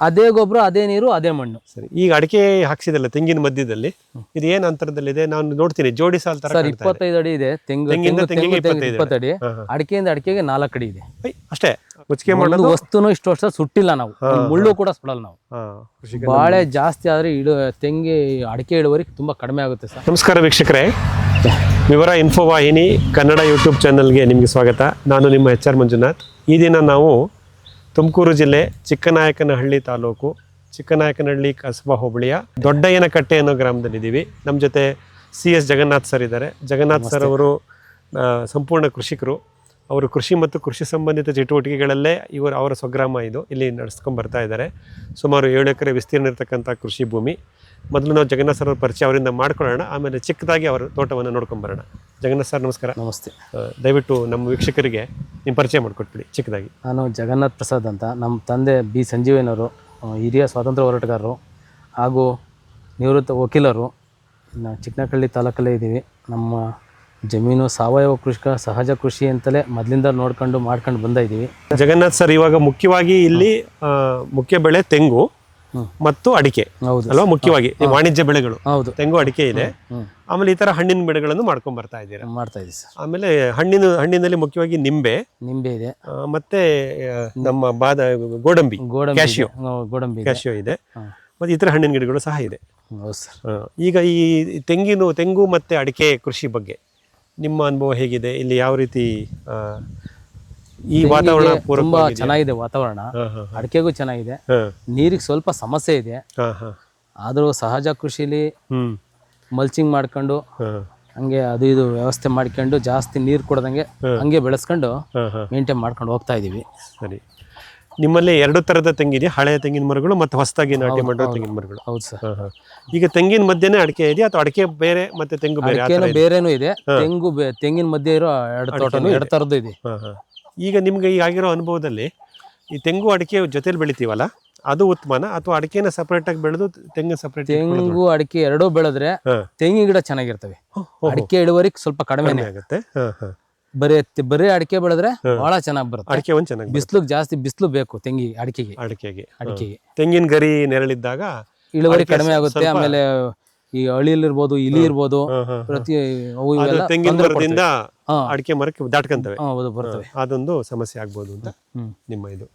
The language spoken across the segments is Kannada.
ಅದೇ ಗೊಬ್ಬರ ಅದೇ ನೀರು ಅದೇ ಮಣ್ಣು. ಸರಿ ಈಗ ಅಡಿಕೆ ಹಾಕ್ಸಿದಲ್ಲ ತೆಂಗಿನ ಮಧ್ಯದಲ್ಲಿ? ಇದು ಏನ್ ಅಂತರದಲ್ಲಿದೆ? ನಾನು ನೋಡ್ತೀನಿ ಜೋಡಿ ಸಾಲ್ ತರ ಸರ್. ಇಪ್ಪತ್ತೈದು ಅಡಿ ಇದೆ. ತೆಂಗು ತೆಂಗಿಂದ ತೆಂಗು- ತೆಂಗಿಗೆ ತೆಂಗು- ತೆಂಗು ಇಪ್ಪತ್ತೈದು ಇಪ್ಪತ್ತಡಿ ಹಾ, ಹಾ. ಅಡಿಕೆಯಿಂದ ಅಡಿಕೆಗೆ ನಾಲ್ಕು ಅಡಿ ಇದೆ. ಐ, ಅಷ್ಟೇ ಮುಚ್ಕೆ ಒಂದು ಮಾಡೋದು? ವಸ್ತುನು ಇಷ್ಟು ವರ್ಷ ಸುಟ್ಟಿಲ್ಲ ನಾವು. ಒಂದು ಮುಳ್ಳು ಕೂಡ ಸುಡಲ್ಲ ನಾವು. ಹಾ, ಕೃಷಿಕ ಬಾಳೆ ಜಾಸ್ತಿ ಆದ್ರೆ ಇಳು ತೆಂಗಿ ಅಡಿಕೆ ಇಳುವರಿ ತುಂಬಾ ಕಡಿಮೆ ಆಗುತ್ತೆ ಸರ್. ನಮಸ್ಕಾರ ವೀಕ್ಷಕರೇ. ವಿವರ ಇನ್ಫೋ ವಾಹಿನಿ ಕನ್ನಡ ಯೂಟ್ಯೂಬ್ ಚಾನಲ್ಗೆ ನಿಮಗೆ ಸ್ವಾಗತ. ನಾನು ನಿಮ್ಮ ಎಚ್ ಆರ್ ಮಂಜುನಾಥ್. ಈ ದಿನ ನಾವು ತುಮಕೂರು ಜಿಲ್ಲೆ ಚಿಕ್ಕನಾಯಕನಹಳ್ಳಿ ತಾಲೂಕು ಚಿಕ್ಕನಾಯಕನಹಳ್ಳಿ ಕಸಬಾ ಹೋಬಳಿಯ ದೊಡ್ಡಯ್ಯನಕಟ್ಟೆ ಅನ್ನೋ ಗ್ರಾಮದಲ್ಲಿದ್ದೀವಿ. ನಮ್ಮ ಜೊತೆ ಸಿ ಎಸ್ ಜಗನ್ನಾಥ್ ಸರ್ ಇದ್ದಾರೆ. ಜಗನ್ನಾಥ್ ಸರ್ ಅವರು ಸಂಪೂರ್ಣ ಕೃಷಿಕರು. ಅವರು ಕೃಷಿ ಮತ್ತು ಕೃಷಿ ಸಂಬಂಧಿತ ಚಟುವಟಿಕೆಗಳಲ್ಲೇ ಇವರು ಅವರ ಸ್ವಗ್ರಾಮ ಇದು. ಇಲ್ಲಿ ನಡೆಸ್ಕೊಂಡು ಬರ್ತಾ ಇದ್ದಾರೆ. ಸುಮಾರು ಏಳು ಎಕರೆ ವಿಸ್ತೀರ್ಣ ಇರತಕ್ಕಂಥ ಕೃಷಿ ಭೂಮಿ. ಮೊದಲು ನಾವು ಜಗನ್ನಾಥ್ ಸರ್ ಅವ್ರ ಪರಿಚಯ ಅವರಿಂದ ಮಾಡ್ಕೊಳ್ಳೋಣ ಆಮೇಲೆ ಚಿಕ್ಕದಾಗಿ ಅವರ ತೋಟವನ್ನು ನೋಡ್ಕೊಂಬರೋಣ ಜಗನ್ನಾಥ್ ಸರ್ ನಮಸ್ಕಾರ. ನಮಸ್ತೆ. ದಯವಿಟ್ಟು ನಮ್ಮ ವೀಕ್ಷಕರಿಗೆ ನಿಮ್ಮ ಪರಿಚಯ ಮಾಡಿಕೊಟ್ಬಿಡಿ ಚಿಕ್ಕದಾಗಿ. ನಾನು ಜಗನ್ನಾಥ್ ಪ್ರಸಾದ್ ಅಂತ. ನಮ್ಮ ತಂದೆ ಬಿ ಸಂಜೀವನವರು ಹಿರಿಯ ಸ್ವಾತಂತ್ರ್ಯ ಹೋರಾಟಗಾರರು ಹಾಗೂ ನಿವೃತ್ತ ವಕೀಲರು. ನಾವು ಚಿಕ್ಕನಕಳ್ಳಿ ತಾಲೂಕಲ್ಲೇ ಇದ್ದೀವಿ. ನಮ್ಮ ಜಮೀನು ಸಾವಯವ ಕೃಷಿಕ ಸಹಜ ಕೃಷಿ ಅಂತಲೇ ಮೊದಲಿಂದ ನೋಡ್ಕೊಂಡು ಮಾಡ್ಕೊಂಡು ಬಂದಿದ್ದೀವಿ ಜಗನ್ನಾಥ್ ಸರ್ ಇವಾಗ ಮುಖ್ಯವಾಗಿ ಇಲ್ಲಿ ಮುಖ್ಯ ಬೆಳೆ ತೆಂಗು. ಮತ್ತು ಅಡಿಕೆ ಹೌದು. ಅಲ್ವಾ? ಮುಖ್ಯವಾಗಿ ವಾಣಿಜ್ಯ ಬೆಳೆಗಳು ಹೌದು. ತೆಂಗು ಅಡಿಕೆ ಇದೆ. ಆಮೇಲೆ ಈ ತರ ಹಣ್ಣಿನ ಬೆಳೆಗಳನ್ನು ಮಾಡ್ಕೊಂಡ್ ಬರ್ತಾ ಇದ್ದೀರಾ? ಮಾಡ್ತಾ ಇದ್ದೀವಿ ಆಮೇಲೆ ಹಣ್ಣಿನ ಹಣ್ಣಿನಲ್ಲಿ ಮುಖ್ಯವಾಗಿ ನಿಂಬೆ ನಿಂಬೆ ಇದೆ. ಮತ್ತೆ ನಮ್ಮ ಬಾದ ಗೋಡಂಬಿ ಕ್ಯಾಶಿಯೋ. ಗೋಡಂಬಿ ಕ್ಯಾಶಿಯೋ ಇದೆ. ಮತ್ತೆ ಇತರ ಹಣ್ಣಿನ ಗಿಡಗಳು ಸಹ ಇದೆ. ಈಗ ಈ ತೆಂಗಿನ ತೆಂಗು ಮತ್ತೆ ಅಡಿಕೆ ಕೃಷಿ ಬಗ್ಗೆ ನಿಮ್ಮ ಅನುಭವ ಹೇಗಿದೆ? ಇಲ್ಲಿ ಯಾವ ರೀತಿ ಈ ವಾತಾವರಣ ತುಂಬಾ ಚೆನ್ನಾಗಿದೆ ವಾತಾವರಣ. ಅಡಿಕೆಗೂ ಚೆನ್ನಾಗಿದೆ. ನೀರಿಗೆ ಸ್ವಲ್ಪ ಸಮಸ್ಯೆ ಇದೆ. ಆದರೂ ಸಹಜ ಕೃಷಿಲಿ ಮಲ್ಚಿಂಗ್ ಮಾಡ್ಕೊಂಡು ಹಂಗೆ ಅದು ಇದು ವ್ಯವಸ್ಥೆ ಮಾಡ್ಕೊಂಡು ಜಾಸ್ತಿ ನೀರು ಕೊಡದಂಗೆ ಹಂಗೆ ಬೆಳೆಸ್ಕೊಂಡು ಮೇಂಟೈನ್ ಮಾಡ್ಕೊಂಡು ಹೋಗ್ತಾ ಇದೀವಿ. ಸರಿ. ನಿಮ್ಮಲ್ಲಿ ಎರಡು ತರದ ತೆಂಗಿದೆ ಹಳೆಯ ತೆಂಗಿನ ಮರಗಳು ಮತ್ತು ಹೊಸದಾಗಿ ನಾಟಿ ಮಾಡಿರೋ ತೆಂಗಿನ ಮರಗಳು. ಹೌದು ಸರ್. ಈಗ ತೆಂಗಿನ ಮಧ್ಯೆನೇ ಅಡಿಕೆ ಇದೆ ಅಥವಾ ಅಡಿಕೆ ಬೇರೆ ಮತ್ತೆ ತೆಂಗು ಬೇರೆ ಬೇರೆನೂ ಇದೆ. ತೆಂಗು ತೆಂಗಿನ ಮಧ್ಯೆ ಇರೋ ಎರಡು ತೋಟನು ಎರಡು ತರದ್ದು ಇದೆ. ಈಗ ನಿಮ್ಗೆ ಈಗ ಆಗಿರೋ ಅನುಭವದಲ್ಲಿ ಈ ತೆಂಗು ಅಡಿಕೆ ಜೊತೆಲಿ ಬೆಳಿತೀವಲ್ಲ ಅದು ಉತ್ತಮನ? ಅಥವಾ ಅಡಿಕೆನ ಸಪರೇಟ್ ಆಗಿ ಬೆಳೆದು ತೆಂಗಿನ ಸಪರೇಟ್ ತೆಂಗು ಅಡಿಕೆ ಎರಡೂ ಬೆಳೆದ್ರೆ. ತೆಂಗಿನ ಗಿಡ ಚೆನ್ನಾಗಿರ್ತವೆ. ಅಡಿಕೆ ಇಳುವರಿ ಸ್ವಲ್ಪ ಕಡಿಮೆ ಆಗುತ್ತೆ. ಬರೀ ಬರೀ ಅಡಿಕೆ ಬೆಳೆದ್ರೆ ಬಹಳ ಚೆನ್ನಾಗಿ ಬರುತ್ತೆ. ಅಡಿಕೆ ಒಂದು ಚೆನ್ನಾಗಿ ಬಿಸಿಲು ಜಾಸ್ತಿ ಬಿಸಿಲು ಬೇಕು ತೆಂಗಿ ಅಡಿಕೆಗೆ. ಅಡಿಕೆಗೆ. ಅಡಿಕೆಗೆ. ತೆಂಗಿನ ಗರಿ ನೆರಳಿದ್ದಾಗ ಇಳುವರಿ ಕಡಿಮೆ ಆಗುತ್ತೆ ಆಮೇಲೆ ಈ ಅಳಿಲಿರ್ಬೋದು ಇಲಿ ಇರ್ಬೋದು. ಪ್ರತಿ ಅವು ಇವೆಲ್ಲ ತೆಂಗಿನ ತೊಂದ್ರೆ ಮರದಿಂದ ಹಾ. ಅಡಿಕೆ ಮರಕ್ಕೆ ದಾಟ್ಕಂತವೆ. ಹಾ, ಹೌದು ಬರ್ತವೆ. ಅದೊಂದು ಸಮಸ್ಯೆ ಆಗ್ಬೋದು ಅಂತ ನಿಮ್ಮ ಇದು.